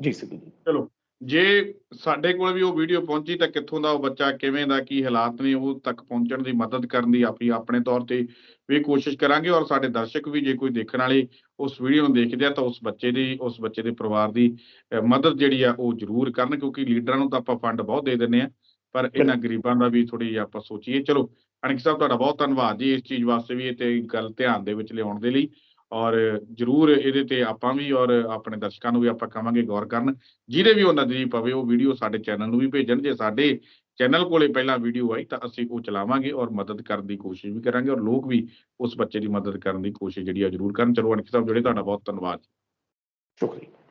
ਜੀ ਸਿੱਧੂ ਜੀ। ਚਲੋ। ਜੇ ਸਾਡੇ ਕੋਲ ਵੀ ਉਹ ਵੀਡੀਓ ਪਹੁੰਚੀ ਤਾਂ ਕਿੱਥੋਂ ਦਾ ਉਹ ਬੱਚਾ ਕਿਵੇਂ ਦਾ ਕੀ ਹਾਲਾਤ ਨੇ ਉਹ ਤੱਕ ਪਹੁੰਚਣ ਦੀ ਮਦਦ ਕਰਨ ਦੀ ਆਪੀ ਆਪਣੇ ਤੌਰ ਤੇ ਵੀ ਕੋਸ਼ਿਸ਼ ਕਰਾਂਗੇ ਔਰ ਸਾਡੇ ਦਰਸ਼ਕ ਵੀ ਜੇ ਕੋਈ ਦੇਖਣ ਵਾਲੇ ਉਸ ਵੀਡੀਓ ਨੂੰ ਦੇਖਦੇ ਆ ਤਾਂ ਉਸ ਬੱਚੇ ਦੀ ਉਸ ਬੱਚੇ ਦੇ ਪਰਿਵਾਰ ਦੀ ਮਦਦ ਜਿਹੜੀ ਆ ਉਹ ਜ਼ਰੂਰ ਕਰਨ ਕਿਉਂਕਿ ਲੀਡਰਾਂ ਨੂੰ ਤਾਂ ਆਪਾਂ ਫੰਡ ਬਹੁਤ ਦੇ ਦਿੰਨੇ ਆ। ਪਰ ਇਹਨਾਂ ਗਰੀਬਾਂ ਦਾ ਵੀ ਥੋੜੀ ਆਪਾਂ ਸੋਚੀਏ। ਚਲੋ ਅਣਖ ਸਾਹਿਬ ਤੁਹਾਡਾ ਬਹੁਤ ਧੰਨਵਾਦ ਜੀ ਇਸ ਚੀਜ਼ ਵਾਸਤੇ ਵੀ ਤੇ ਗੱਲ ਧਿਆਨ ਦੇ ਵਿੱਚ ਲਿਆਉਣ ਦੇ ਲਈ। ਔਰ ਜਰੂਰ ਇਹਦੇ ਤੇ ਆਪਾਂ ਵੀ ਔਰ ਆਪਣੇ ਦਰਸ਼ਕਾਂ ਨੂੰ ਵੀ ਆਪਾਂ ਕਹਾਂਗੇ ਗੌਰ ਕਰਨ। ਜਿਹਦੇ ਵੀ ਉਹ ਨਜ਼ਰੀ ਪਵੇ ਉਹ ਵੀਡੀਓ ਸਾਡੇ ਚੈਨਲ ਨੂੰ ਵੀ ਭੇਜਣ। ਜੇ ਸਾਡੇ ਚੈਨਲ ਕੋਲੇ ਪਹਿਲਾਂ ਵੀਡੀਓ ਆਈ ਤਾਂ ਅਸੀਂ ਉਹ ਚਲਾਵਾਂਗੇ ਔਰ ਮਦਦ ਕਰਨ ਦੀ ਕੋਸ਼ਿਸ਼ ਵੀ ਕਰਾਂਗੇ ਔਰ ਲੋਕ ਵੀ ਉਸ ਬੱਚੇ ਦੀ ਮਦਦ ਕਰਨ ਦੀ ਕੋਸ਼ਿਸ਼ ਜਿਹੜੀ ਆ ਜਰੂਰ ਕਰਨ। ਚਲੋ ਅਣਖ ਸਾਹਿਬ ਜਿਹੜੇ ਤੁਹਾਡਾ ਬਹੁਤ ਧੰਨਵਾਦ ਸ਼ੁਕਰੀਆ।